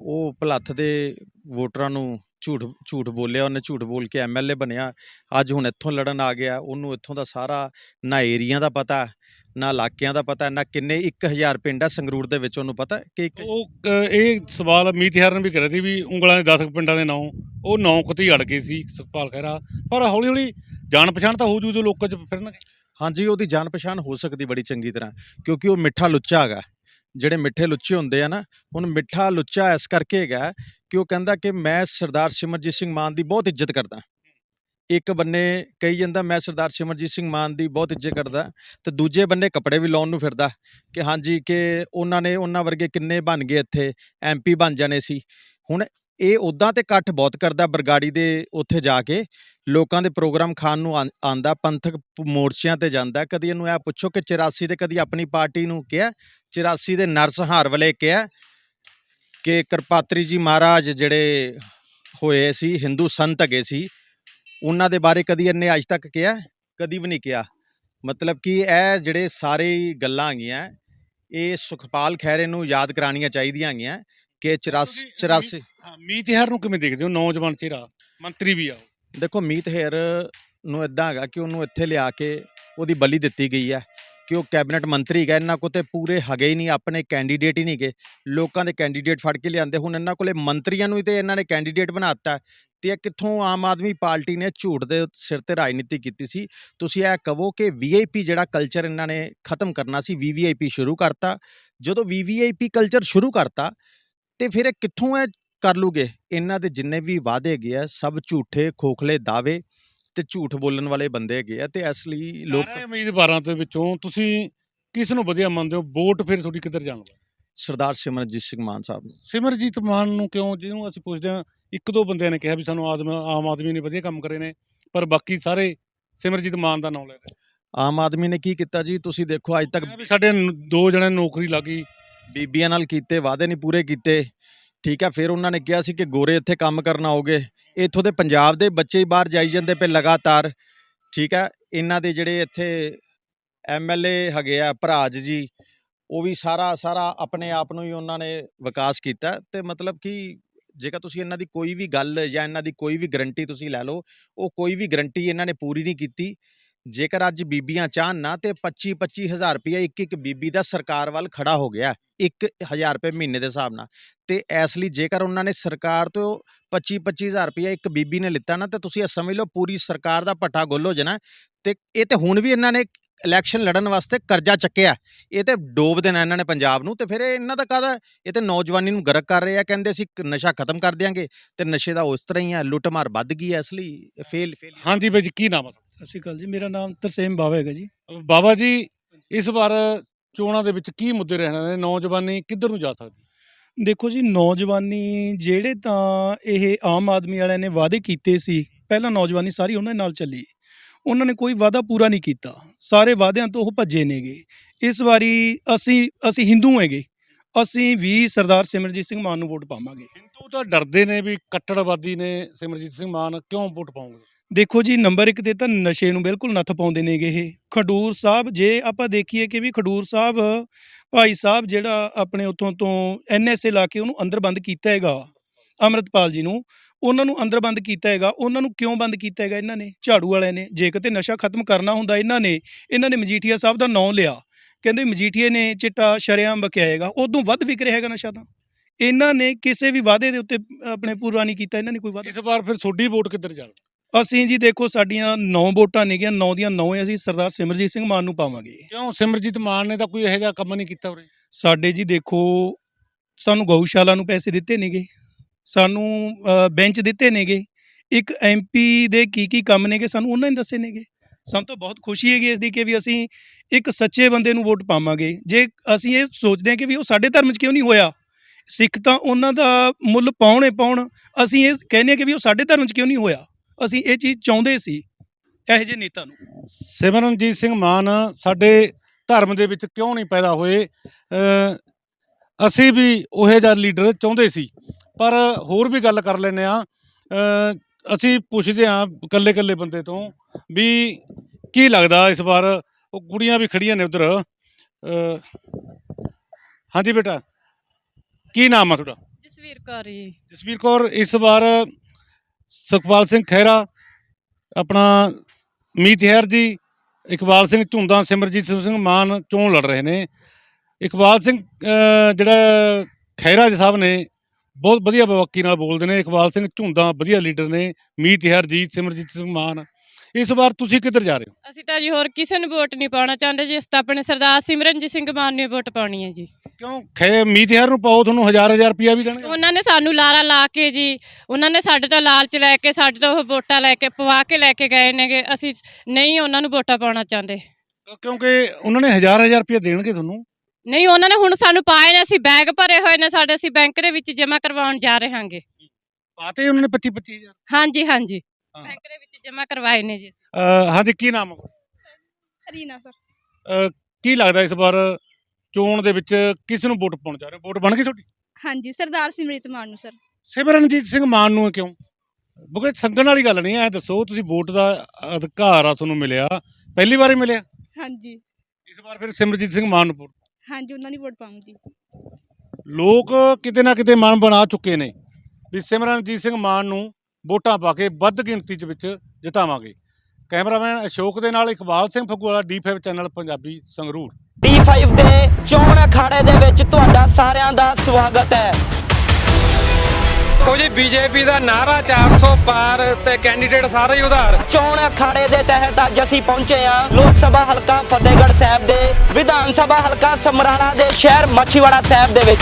ਉਹ ਭਲੱਥ ਦੇ ਵੋਟਰਾਂ ਨੂੰ ਝੂਠ ਝੂਠ ਬੋਲਿਆ, ਉਹਨੇ ਝੂਠ ਬੋਲ ਕੇ ਐਮਐਲਏ ਬਣਿਆ। ਅੱਜ ਹੁਣ ਇੱਥੋਂ ਲੜਨ ਆ ਗਿਆ, ਉਹਨੂੰ ਇੱਥੋਂ ਦਾ ਸਾਰਾ ਨਾ ਏਰੀਆ ਦਾ ਪਤਾ। ਨਾ ਇਲਾਕਿਆਂ ਦਾ ਪਤਾ ਨਾ ਕਿੰਨੇ 1000 ਪਿੰਡ ਆ ਸੰਗਰੂਰ ਦੇ ਵਿੱਚ ਉਹਨੂੰ ਪਤਾ ਕਿ ਇੱਕ ਉਹ ਅ, ਇਹ ਸਵਾਲ ਮੀਤ ਹੈਰ ਨੇ ਵੀ ਕਰਿਆ ਸੀ ਵੀ ਉਂਗਲਾਂ ਦੇ 10 ਪਿੰਡਾਂ ਦੇ ਨਾਂ ਉਹ ਨੌ ਕਿਤੇ ਹੀ ਅੜ ਗਏ ਸੀ ਸੁਖਪਾਲ ਖਹਿਰਾ ਪਰ ਹੌਲੀ ਹੌਲੀ ਜਾਣ ਪਛਾਣ ਤਾਂ ਹੋ ਜੂ ਜੋ ਲੋਕਾਂ 'ਚ ਫਿਰਨਗੇ। ਹਾਂਜੀ ਉਹਦੀ ਜਾਣ ਪਛਾਣ ਹੋ ਸਕਦੀ ਬੜੀ ਚੰਗੀ ਤਰ੍ਹਾਂ ਕਿਉਂਕਿ ਉਹ ਮਿੱਠਾ ਲੁੱਚਾ ਹੈਗਾ। ਜਿਹੜੇ ਮਿੱਠੇ ਲੁੱਚੇ ਹੁੰਦੇ ਆ ਨਾ ਹੁਣ ਮਿੱਠਾ ਲੁੱਚਾ ਇਸ ਕਰਕੇ ਹੈਗਾ ਕਿ ਉਹ ਕਹਿੰਦਾ ਕਿ ਮੈਂ ਸਰਦਾਰ ਸਿਮਰਜੀਤ ਸਿੰਘ ਮਾਨ ਦੀ ਬਹੁਤ ਇੱਜ਼ਤ ਕਰਦਾ। ਇੱਕ ਬੰਨੇ ਕਹੀ ਜਾਂਦਾ, ਮੈਂ ਸਰਦਾਰ ਸਿਮਰਜੀਤ ਸਿੰਘ ਮਾਨ ਦੀ ਬਹੁਤ ਇੱਜ਼ਤ ਕਰਦਾ ਤੇ ਦੂਜੇ ਬੰਨੇ ਕੱਪੜੇ ਵੀ ਲਾਉਣ ਨੂੰ ਫਿਰਦਾ ਕਿ ਹਾਂਜੀ ਕਿ ਉਹਨਾਂ ਨੇ ਉਹਨਾਂ ਵਰਗੇ ਕਿੰਨੇ ਬਣ ਗਏ ਇੱਥੇ ਐਮਪੀ ਬਣ ਜਾਣੇ ਸੀ। ਹੁਣ ਇਹ ਉਦਾਂ ਤੇ ਇਕੱਠ ਬਹੁਤ ਕਰਦਾ ਬਰਗਾੜੀ ਦੇ ਉੱਥੇ ਜਾ ਕੇ, ਲੋਕਾਂ ਦੇ ਪ੍ਰੋਗਰਾਮ ਖਾਣ ਨੂੰ ਆਂ- ਆਂਦਾ, ਪੰਥਕ ਮੋਰਚਿਆਂ ਤੇ ਜਾਂਦਾ, ਕਦੀ ਇਹਨੂੰ ਇਹ ਪੁੱਛੋ ਕਿ 84 ਤੇ ਕਦੀ ਆਪਣੀ ਪਾਰਟੀ ਨੂੰ ਕਿਹਾ 84 ਦੇ ਨਰਸਹਾਰ ਵਾਲੇ ਕਿਹਾ ਕਿ ਕਰਪਾਤਰੀ ਜੀ ਮਹਾਰਾਜ ਜਿਹੜੇ ਹੋਏ ਸੀ, ਹਿੰਦੂ ਸੰਤ ਹੈਗੇ ਸੀ ਉਹਨਾਂ ਦੇ ਬਾਰੇ ਕਦੀ ਇਹਨੇ ਅੱਜ ਤੱਕ ਕਿਹਾ? ਕਦੀ ਵੀ ਨਹੀਂ ਕਿਹਾ। ਮਤਲਬ ਕਿ ਇਹ ਜਿਹੜੇ ਸਾਰੇ ਗੱਲਾਂ ਹੈਗੀਆਂ ਇਹ ਸੁਖਪਾਲ ਖਹਿਰੇ ਨੂੰ ਯਾਦ ਕਰਾਉਣੀਆਂ ਚਾਹੀਦੀਆਂ ਹੈਗੀਆਂ ਕਿ 84 ਤੁਸੀਂ 84 ਹਾਂ ਮੀਤ ਹੈਰ ਨੂੰ ਕਿਵੇਂ ਦੇਖਦੇ ਹੋ? ਨੌਜਵਾਨ ਚਿਹਰਾ ਮੰਤਰੀ ਵੀ ਆ ਉਹ। ਦੇਖੋ ਮੀਤ ਹੇਰ ਨੂੰ ਇਦਾਂ ਹੈਗਾ ਕਿ ਉਹਨੂੰ ਇੱਥੇ ਲਿਆ ਕੇ ਉਹਦੀ ਬਲੀ ਦਿੱਤੀ ਗਈ ਹੈ। ਕਿ ਉਹ ਕੈਬਨਿਟ ਮੰਤਰੀ ਗਏ ਇਹਨਾਂ ਕੋਲ ਤੇ ਪੂਰੇ ਹੈਗੇ ਹੀ ਨਹੀਂ, ਆਪਣੇ ਕੈਂਡੀਡੇਟ ਹੀ ਨਹੀਂ ਗਏ ਲੋਕਾਂ ਦੇ ਕੈਂਡੀਡੇਟ ਫੜ ਕੇ ਲਿਆਂਦੇ, ਹੁਣ ਇਹਨਾਂ ਕੋਲੇ ਮੰਤਰੀਆਂ ਨੂੰ ਹੀ ਤੇ ਇਹਨਾਂ ਨੇ ਕੈਂਡੀਡੇਟ ਬਣਾਤਾ ਤੇ ਇਹ ਕਿੱਥੋਂ ਆਮ ਆਦਮੀ ਪਾਰਟੀ ਨੇ ਝੂਠ ਦੇ ਸਿਰ ਤੇ ਰਾਜਨੀਤੀ ਕੀਤੀ ਸੀ? ਤੁਸੀਂ ਇਹ ਕਹੋ ਕਿ ਵੀਆਈਪੀ ਜਿਹੜਾ ਕਲਚਰ ਇਹਨਾਂ ਨੇ ਖਤਮ ਕਰਨਾ ਸੀ ਵੀਵੀਆਈਪੀ ਸ਼ੁਰੂ ਕਰਤਾ। ਜਦੋਂ ਵੀਵੀਆਈਪੀ ਕਲਚਰ ਸ਼ੁਰੂ ਕਰਤਾ, ਤੇ ਫਿਰ ਇਹ ਕਿੱਥੋਂ ਇਹ ਕਰ ਲੂਗੇ? ਇਹਨਾਂ ਦੇ ਜਿੰਨੇ ਵੀ ਵਾਅਦੇ ਗਏ ਆ, ਸਭ ਝੂਠੇ, ਖੋਖਲੇ ਦਾਅਵੇ। ਤੇ ਝੂਠ ਬੋਲਣ ਵਾਲੇ ਬੰਦੇ ਹੈਗੇ ਆ ਤੇ ਇਸ ਲਈ ਲੋਕ ਚਾਰਾਂ ਉਮੀਦਵਾਰਾਂ ਦੇ ਵਿੱਚੋਂ ਤੁਸੀਂ ਕਿਸ ਨੂੰ ਵਧੀਆ ਮੰਨਦੇ ਹੋ? ਵੋਟ ਫਿਰ ਤੁਹਾਡੀ ਕਿੱਧਰ ਜਾਣਗੇ ਸਰਦਾਰ ਸਿਮਰਨਜੀਤ ਸਿੰਘ ਮਾਨ ਸਾਹਿਬ ਨੂੰ। ਸਿਮਰਜੀਤ ਮਾਨ ਨੂੰ ਕਿਉਂ? ਜਿਹਨੂੰ ਅਸੀਂ ਪੁੱਛਦੇ ਹਾਂ ਇੱਕ ਦੋ ਬੰਦਿਆਂ ਨੇ ਕਿਹਾ ਵੀ ਸਾਨੂੰ ਆਦਮ ਆਮ ਆਦਮੀ ਨੇ ਵਧੀਆ ਕੰਮ ਕਰੇ ਨੇ ਪਰ ਬਾਕੀ ਸਾਰੇ ਸਿਮਰਜੀਤ ਮਾਨ ਦਾ ਨਾਮ ਲੈ ਰਹੇ ਆਮ ਆਦਮੀ ਨੇ ਕੀ ਕੀਤਾ ਜੀ? ਤੁਸੀਂ ਦੇਖੋ ਅੱਜ ਤੱਕ ਕਿਹਾ ਵੀ ਸਾਡੇ ਨ- ਦੋ ਜਣੇ ਨੌਕਰੀ ਲੱਗੀ ਬੀਬੀਆਂ ਨਾਲ ਕੀਤੇ ਵਾਅਦੇ ਨਹੀਂ ਪੂਰੇ ਕੀਤੇ। ਠੀਕ ਹੈ ਫਿਰ ਉਹਨਾਂ ਨੇ ਕਿਹਾ ਸੀ ਕਿ ਗੋਰੇ ਇੱਥੇ ਕੰਮ ਕਰਨ ਆਓਗੇ। ਇੱਥੋਂ ਦੇ ਪੰਜਾਬ ਦੇ ਬੱਚੇ ਹੀ ਬਾਹਰ ਜਾਈ ਜਾਂਦੇ ਪਏ ਲਗਾਤਾਰ। ਠੀਕ ਹੈ ਇਹਨਾਂ ਦੇ ਜਿਹੜੇ ਇੱਥੇ ਐਮਐਲਏ ਹੈਗੇ ਆ, ਭਰਾਜ ਜੀ, ਉਹ ਵੀ ਸਾਰਾ ਸਾਰਾ ਆਪਣੇ ਆਪ ਨੂੰ ਹੀ ਉਹਨਾਂ ਨੇ ਵਿਕਾਸ ਕੀਤਾ। ਤੇ ਮਤਲਬ ਕਿ ਜੇਕਰ ਤੁਸੀਂ ਇਹਨਾਂ ਦੀ ਕੋਈ ਵੀ ਗੱਲ ਜਾਂ ਇਹਨਾਂ ਦੀ ਕੋਈ ਵੀ ਗਰੰਟੀ ਤੁਸੀਂ ਲੈ ਲਓ, ਉਹ ਕੋਈ ਵੀ ਗਰੰਟੀ ਇਹਨਾਂ ਨੇ ਪੂਰੀ ਨਹੀਂ ਕੀਤੀ। ਜੇਕਰ ਅੱਜ ਬੀਬੀਆਂ ਚਾਹਨ ਨਾ, ਤੇ 25 25000 ਰੁਪਏ ਇੱਕ ਇੱਕ ਬੀਬੀ ਦਾ ਸਰਕਾਰ ਵੱਲ ਖੜਾ ਹੋ ਗਿਆ 1000 ਰੁਪਏ ਮਹੀਨੇ ਦੇ ਹਿਸਾਬ ਨਾਲ। ਤੇ ਇਸ ਲਈ ਜੇਕਰ ਉਹਨਾਂ ਨੇ ਸਰਕਾਰ ਤੋਂ 25 25000 ਰੁਪਏ ਇੱਕ ਬੀਬੀ ਨੇ ਲਿੱਤਾ ਨਾ, ਤੇ ਤੁਸੀਂ ਇਹ ਸਮਝ ਲਓ ਪੂਰੀ ਸਰਕਾਰ ਦਾ ਪੱਠਾ ਗੁੱਲ ਹੋ ਜਾਣਾ। ਤੇ ਇਹ ਤੇ ਹੁਣ ਵੀ ਇਹਨਾਂ ਨੇ ਇਲੈਕਸ਼ਨ ਲੜਨ ਵਾਸਤੇ ਕਰਜ਼ਾ ਚੱਕਿਆ। ਇਹ ਤੇ ਡੋਬ ਦੇਣਾ ਇਹਨਾਂ ਨੇ ਪੰਜਾਬ ਨੂੰ, ਤੇ ਫਿਰ ਇਹਨਾਂ ਦਾ ਕਾਹਦਾ? ਇਹ ਤੇ ਨੌਜਵਾਨੀ ਨੂੰ ਗਰਕ ਕਰ ਰਹੇ ਆ, ਕਹਿੰਦੇ ਅਸੀਂ ਨਸ਼ਾ ਖਤਮ ਕਰ ਦਿਆਂਗੇ। ਤੇ ਨਸ਼ੇ ਦਾ ਉਸ ਤਰ੍ਹਾਂ ਹੀ ਆ, ਲੁੱਟਮਾਰ ਵੱਧ ਗਈ ਹੈ ਇਸ ਲਈ ਫੇਲ ਫੇਲ ਹਾਂਜੀ ਬਾਈ ਜੀ, ਕੀ ਨਾਮ ਹੈ ਸਤਿ ਸ਼੍ਰੀ ਅਕਾਲ ਜੀ। ਮੇਰਾ ਨਾਮ ਤਰਸੇਮ ਬਾਵਾ ਹੈਗਾ ਜੀ। ਬਾਬਾ ਜੀ ਇਸ ਵਾਰ ਚੋਣਾਂ ਦੇ ਵਿੱਚ ਕੀ ਮੁੱਦੇ ਰਹਿਣੇ ਨੇ? ਨੌਜਵਾਨੀ ਕਿੱਧਰ ਨੂੰ ਜਾ ਸਕਦੀ? ਦੇਖੋ ਜੀ ਨੌਜਵਾਨੀ ਜਿਹੜੇ ਤਾਂ ਇਹ ਆਮ ਆਦਮੀ ਵਾਲਿਆਂ ਨੇ ਵਾਅਦੇ ਕੀਤੇ ਸੀ ਪਹਿਲਾਂ ਨੌਜਵਾਨੀ ਸਾਰੀ ਉਹਨਾਂ ਨਾਲ ਚੱਲੀ। ਉਹਨਾਂ ਨੇ ਕੋਈ ਵਾਅਦਾ ਪੂਰਾ ਨਹੀਂ ਕੀਤਾ। ਸਾਰੇ ਵਾਅਦਿਆਂ ਤੋਂ ਉਹ ਭੱਜੇ ਨੇਗੇ। ਇਸ ਵਾਰੀ ਅਸੀਂ ਅਸੀਂ ਹਿੰਦੂ ਹੈਗੇ। ਅਸੀਂ ਵੀ ਸਰਦਾਰ ਸਿਮਰਜੀਤ ਸਿੰਘ ਮਾਨ ਨੂੰ ਵੋਟ ਪਾਵਾਂਗੇ। ਹਿੰਦੂ ਤਾਂ ਡਰਦੇ ਨੇ ਵੀ ਕੱਟੜਵਾਦੀ ਨੇ ਸਿਮਰਜੀਤ ਸਿੰਘ ਮਾਨ ਕਿਉਂ ਵੋਟ ਪਾਉਂਗੇ? ਦੇਖੋ ਜੀ, ਨੰਬਰ 1 ਤੇ ਤਾਂ ਨਸ਼ੇ ਨੂੰ ਬਿਲਕੁਲ ਨੱਥ ਪਾਉਂਦੇ ਨੇਗੇ ਇਹ। ਖਡੂਰ ਸਾਹਿਬ, ਜੇ ਆਪਾਂ ਦੇਖੀਏ ਕਿ ਵੀ ਖਡੂਰ ਸਾਹਿਬ, ਭਾਈ ਸਾਹਿਬ ਜਿਹੜਾ ਆਪਣੇ ਉੱਥੋਂ ਤੋਂ ਐਨਐਸਏ ਲਾ ਕੇ ਉਹਨੂੰ ਅੰਦਰ ਬੰਦ ਕੀਤਾ ਹੈਗਾ, ਅੰਮ੍ਰਿਤਪਾਲ ਜੀ ਨੂੰ, ਉਹਨਾਂ ਨੂੰ ਅੰਦਰ ਬੰਦ ਕੀਤਾ ਹੈਗਾ। ਉਹਨਾਂ ਨੂੰ ਕਿਉਂ ਬੰਦ ਕੀਤਾ ਹੈਗਾ ਇਹਨਾਂ ਨੇ? ਝਾੜੂ ਵਾਲਿਆਂ ਨੇ। ਜੇ ਕਿਤੇ ਨਸ਼ਾ ਖਤਮ ਕਰਨਾ ਹੁੰਦਾ ਇਹਨਾਂ ਨੇ ਇਹਨਾਂ ਨੇ ਮਜੀਠੀਆ ਸਾਹਿਬ ਦਾ ਨਾਂ ਲਿਆ। ਕਹਿੰਦੇ ਮਜੀਠੀਏ ਨੇ ਚਿੱਟਾ ਸ਼ਰੇਆਮ ਬਕਿਆ ਹੈਗਾ। ਉਦੋਂ ਵੱਧ ਵਿਕ ਹੈਗਾ ਨਸ਼ਾ ਤਾਂ। ਇਹਨਾਂ ਨੇ ਕਿਸੇ ਵੀ ਵਾਅਦੇ ਦੇ ਉੱਤੇ ਆਪਣੇ ਪੂਰਾ ਨਹੀਂ ਕੀਤਾ। ਇਹਨਾਂ ਨੇ ਕੋਈ ਵਾਅਦਾ ਇਸ ਵਾਰ ਫਿਰ ਤੁਹਾਡੀ ਵੋਟ ਕਿੱਧਰ ਜਾਵੇ ਅਸੀਂ ਜੀ ਦੇਖੋ ਸਾਡੀਆਂ 9 ਵੋਟਾਂ ਨੇਗੀਆਂ 9 ਦੀਆਂ 9 ਅਸੀਂ ਸਰਦਾਰ ਸਿਮਰਜੀਤ ਸਿੰਘ ਮਾਨ ਨੂੰ ਪਾਵਾਂਗੇ। ਕਿਉਂ? ਸਿਮਰਜੀਤ ਮਾਨ ਨੇ ਤਾਂ ਕੋਈ ਇਹੋ ਜਿਹਾ ਕੰਮ ਨਹੀਂ ਕੀਤਾ ਉਰੇ। ਸਾਡੇ ਜੀ ਦੇਖੋ ਸਾਨੂੰ ਗਊਸ਼ਾਲਾ ਨੂੰ ਪੈਸੇ ਦਿੱਤੇ ਨੇਗੇ ਸਾਨੂੰ ਅ, ਬੈਂਚ ਦਿੱਤੇ ਨੇਗੇ ਇੱਕ ਐਮਪੀ ਦੇ ਕੀ ਕੀ ਕੰਮ ਨੇਗੇ ਸਾਨੂੰ ਉਹਨਾਂ ਨੇ ਦੱਸੇ ਨੇਗੇ। ਸਾਨੂੰ ਤਾਂ ਬਹੁਤ ਖੁਸ਼ੀ ਹੈਗੀ ਇਸ ਦੀ ਕਿ ਵੀ ਅਸੀਂ ਇੱਕ ਸੱਚੇ ਬੰਦੇ ਨੂੰ ਵੋਟ ਪਾਵਾਂਗੇ। ਜੇ ਅਸੀਂ ਇਹ ਸੋਚਦੇ ਹਾਂ ਕਿ ਵੀ ਉਹ ਸਾਡੇ ਧਰਮ 'ਚ ਕਿਉਂ ਨਹੀਂ ਹੋਇਆ ਸਿੱਖ ਤਾਂ ਉਹਨਾਂ ਦਾ ਮੁੱਲ ਪਾਉਣੇ ਪਾਉਣ ਅਸੀਂ ਇਹ ਕਹਿੰਦੇ ਹਾਂ ਕਿ ਵੀ ਉਹ ਸਾਡੇ ਧਰਮ 'ਚ ਕਿਉਂ ਨਹੀਂ ਹੋਇਆ। ਅਸੀਂ ਇਹ ਚੀਜ਼ ਚਾਹੁੰਦੇ ਸੀ ਇਹੋ ਜਿਹੇ ਨੇਤਾ ਨੂੰ। ਸਿਮਰਨਜੀਤ ਸਿੰਘ ਮਾਨ ਸਾਡੇ ਧਰਮ ਦੇ ਵਿੱਚ ਕਿਉਂ ਨਹੀਂ ਪੈਦਾ ਹੋਏ? ਅ, ਅਸੀਂ ਵੀ ਉਹੋ ਜਿਹਾ ਲੀਡਰ ਚਾਹੁੰਦੇ ਸੀ ਪਰ ਹੋਰ ਵੀ ਗੱਲ ਕਰ ਲੈਨੇ ਆ ਅਸੀਂ ਪੁੱਛਦੇ ਆ ਇਕੱਲੇ ਇਕੱਲੇ ਬੰਦੇ ਤੋਂ ਵੀ ਕੀ ਲੱਗਦਾ ਇਸ ਵਾਰ? ਉਹ ਕੁੜੀਆਂ ਵੀ ਖੜੀਆਂ ਨੇ ਉਧਰ। ਹਾਂਜੀ ਬੇਟਾ ਕੀ ਨਾਮ ਆ ਤੁਹਾਡਾ? ਜਸਵੀਰ ਕੌਰ ਜੀ। ਜਸਵੀਰ ਕੌਰ ਇਸ ਵਾਰ ਸੁਖਪਾਲ ਸਿੰਘ ਖਹਿਰਾ, ਆਪਣਾ ਮੀਤ ਹੈਰ ਜੀ, ਇਕਬਾਲ ਸਿੰਘ ਝੁੰਦਾ, ਸਿਮਰਜੀਤ ਸਿੰਘ ਮਾਨ ਚੋਣ ਲੜ ਰਹੇ ਨੇ। ਇਕਬਾਲ ਸਿੰਘ ਜਿਹੜਾ ਖਹਿਰਾ ਜੀ ਸਾਹਿਬ ਨੇ ਬਹੁਤ ਵਧੀਆ ਬਵਕੀ ਨਾਲ ਬੋਲਦੇ ਨੇ। ਇਕਬਾਲ ਸਿੰਘ ਝੁੰਦਾ ਵਧੀਆ ਲੀਡਰ ਨੇ। ਮੀਤ ਹੈਰ ਜੀ, ਸਿਮਰਜੀਤ ਸਿੰਘ ਮਾਨ ਇਸ ਵਾਰ ਤੁਸੀਂ ਕਿੱਧਰ ਜਾ ਰਹੇ ਹੋ? ਅਸੀਂ ਤਾਂ ਜੀ ਹੋਰ ਕਿਸੇ ਨੂੰ ਵੋਟ ਨਹੀਂ ਪਾਉਣਾ ਚਾਹੁੰਦੇ ਜੀ ਅਸੀਂ ਤਾਂ ਆਪਣੇ ਸਰਦਾਰ ਸਿਮਰਨਜੀਤ ਸਿੰਘ ਮਾਨ ਨੂੰ ਹੀ ਵੋਟ ਪਾਉਣੀ ਹੈ ਜੀ। ਕਿਉਂ? ਖੈ ਮੀਤ ਹੈਰ ਨੂੰ ਪਾਓ ਤੁਹਾਨੂੰ ਹਜ਼ਾਰ ਹਜ਼ਾਰ ਰੁਪਿਆ ਵੀ ਦੇਣਗੇ। ਉਹਨਾਂ ਨੇ ਸਾਨੂੰ ਲਾਰਾ ਲਾ ਕੇ ਜੀ ਉਹਨਾਂ ਨੇ ਸਾਡੇ ਤੋਂ ਲਾਲਚ ਲੈ ਕੇ ਸਾਡੇ ਤੋਂ ਉਹ ਵੋਟਾਂ ਲੈ ਕੇ ਪਵਾ ਕੇ ਲੈ ਕੇ ਗਏ ਨੇਗੇ। ਅਸੀਂ ਨਹੀਂ ਉਹਨਾਂ ਨੂੰ ਵੋਟਾਂ ਪਾਉਣਾ ਚਾਹੁੰਦੇ। ਕਿਉਂਕਿ ਉਹਨਾਂ ਨੇ ਹਜ਼ਾਰ ਹਜ਼ਾਰ ਰੁਪਿਆ ਦੇਣਗੇ ਤੁਹਾਨੂੰ। ਨਹੀਂ ਉਹਨਾਂ ਨੇ ਹੁਣ ਸਾਨੂੰ ਪਾਏ ਨੇ ਅਸੀਂ ਬੈਗ ਭਰੇ ਹੋਏ ਨੇ ਸਾਡੇ ਅਸੀਂ ਬੈਂਕ ਦੇ ਵਿੱਚ ਜਮ੍ਹਾਂ ਕਰਵਾਉਣ ਜਾ ਰਹੇ ਹਾਂਗੇ ਪਾਤੇ ਉਹਨਾਂ ਨੇ 25 25000 ਹਾਂਜੀ ਹਾਂਜੀ। ਬੈਂਕ ਦੇ ਵਿੱਚ ਜਮ੍ਹਾਂ ਕਰਵਾਏ ਨੇ ਜੀ। ਅਹ, ਹਾਂਜੀ ਕੀ ਨਾਮ ਆ? ਰੀਨਾ ਸਰ। ਅਹ, ਕੀ ਲੱਗਦਾ ਇਸ ਵਾਰ ਚੋਣ ਦੇ ਵਿੱਚ ਕਿਸ ਨੂੰ ਵੋਟ ਪਾਉਣ ਜਾ ਰਹੇ ਹੋ? ਵੋਟ ਬਣ ਗਈ ਤੁਹਾਡੀ? ਹਾਂਜੀ ਸਰਦਾਰ ਸਿਮਰਜੀਤ ਮਾਨ ਨੂੰ ਸਰ। ਸਿਮਰਨਜੀਤ ਸਿੰਘ ਮਾਨ ਨੂੰ ਕਿਉਂ? ਬੁਕੇ ਸੰਗਣ ਵਾਲੀ ਗੱਲ ਨਹੀਂ ਐ ਦੱਸੋ ਤੁਸੀਂ ਵੋਟ ਦਾ ਅਧਿਕਾਰ ਆ ਤੁਹਾਨੂੰ ਮਿਲਿਆ ਪਹਿਲੀ ਵਾਰ ਹੀ ਮਿਲਿਆ? ਹਾਂਜੀ। ਇਸ ਵਾਰ ਫਿਰ ਸਿਮਰਜੀਤ ਸਿੰਘ ਮਾਨ ਨੂੰ ਵੋਟ? ਹਾਂਜੀ ਉਹਨਾਂ ਦੀ ਵੋਟ ਪਾਉਂਗੀ ਲੋਕ ਕਿਤੇ ਨਾ ਕਿਤੇ ਮਨ ਬਣਾ ਚੁੱਕੇ ਨੇ ਵੀ ਸਿਮਰਨਜੀਤ ਸਿੰਘ ਮਾਨ ਨੂੰ ਵੋਟਾਂ ਪਾ ਕੇ ਵੱਧ ਗਿਣਤੀ ਦੇ ਵਿੱਚ ਜਿਤਾਵਾਂਗੇ। ਕੈਮਰਾਮੈਨ ਅਸ਼ੋਕ ਦੇ ਨਾਲ ਇਕਬਾਲ ਸਿੰਘ ਫਗਵਾਲਾ ਡੀ5 ਚੈਨਲ ਪੰਜਾਬੀ ਸੰਗਰੂਰ। D5 ਦੇ ਚੋਣ ਅਖਾੜੇ ਦੇ ਵਿੱਚ ਤੁਹਾਡਾ ਸਾਰਿਆਂ ਦਾ ਸਵਾਗਤ ਹੈ। ਦੇਖੋ ਜੀ ਬੀਜੇਪੀ ਦਾ ਨਾਰਾ 400 ਪਾਰ ਤੇ ਕੈਂਡੀਡੇਟ ਸਾਰੇ ਹੀ ਉਧਾਰ। ਚੋਣ ਅਖਾੜੇ ਦੇ ਤਹਿਤ ਅੱਜ ਅਸੀਂ ਪਹੁੰਚੇ ਹਾਂ ਲੋਕ ਸਭਾ ਹਲਕਾ ਫਤਿਹਗੜ੍ਹ ਸਾਹਿਬ ਦੇ ਵਿਧਾਨ ਸਭਾ ਹਲਕਾ ਸਮਰਾਲਾ ਦੇ ਸ਼ਹਿਰ ਮੱਛੀਵਾੜਾ ਸਾਹਿਬ ਦੇ ਵਿੱਚ।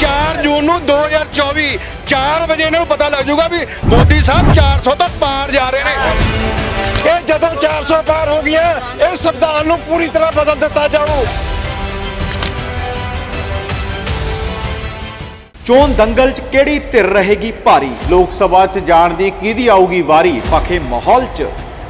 4 ਜੂਨ ਨੂੰ 2024 4 ਵਜੇ ਇਹਨਾਂ ਨੂੰ ਪਤਾ ਲੱਗ ਜਾਊਗਾ ਵੀ ਮੋਦੀ ਸਾਹਿਬ 400 ਤੋਂ ਪਾਰ ਜਾ ਰਹੇ ਨੇ। ਇਹ ਜਦੋਂ 400 ਪਾਰ ਹੋ ਗਿਆ ਇਹ ਸੰਵਿਧਾਨ ਨੂੰ ਪੂਰੀ ਤਰ੍ਹਾਂ ਬਦਲ ਦਿੱਤਾ ਜਾਊ। ਚੋਣ ਦੰਗਲ 'ਚ ਕਿਹੜੀ ਧਿਰ ਰਹੇਗੀ ਭਾਰੀ? ਲੋਕ ਸਭਾ 'ਚ ਜਾਣ ਦੀ ਕਿਹਦੀ ਆਊਗੀ ਵਾਰੀ? ਪਖੇ ਮਾਹੌਲ 'ਚ।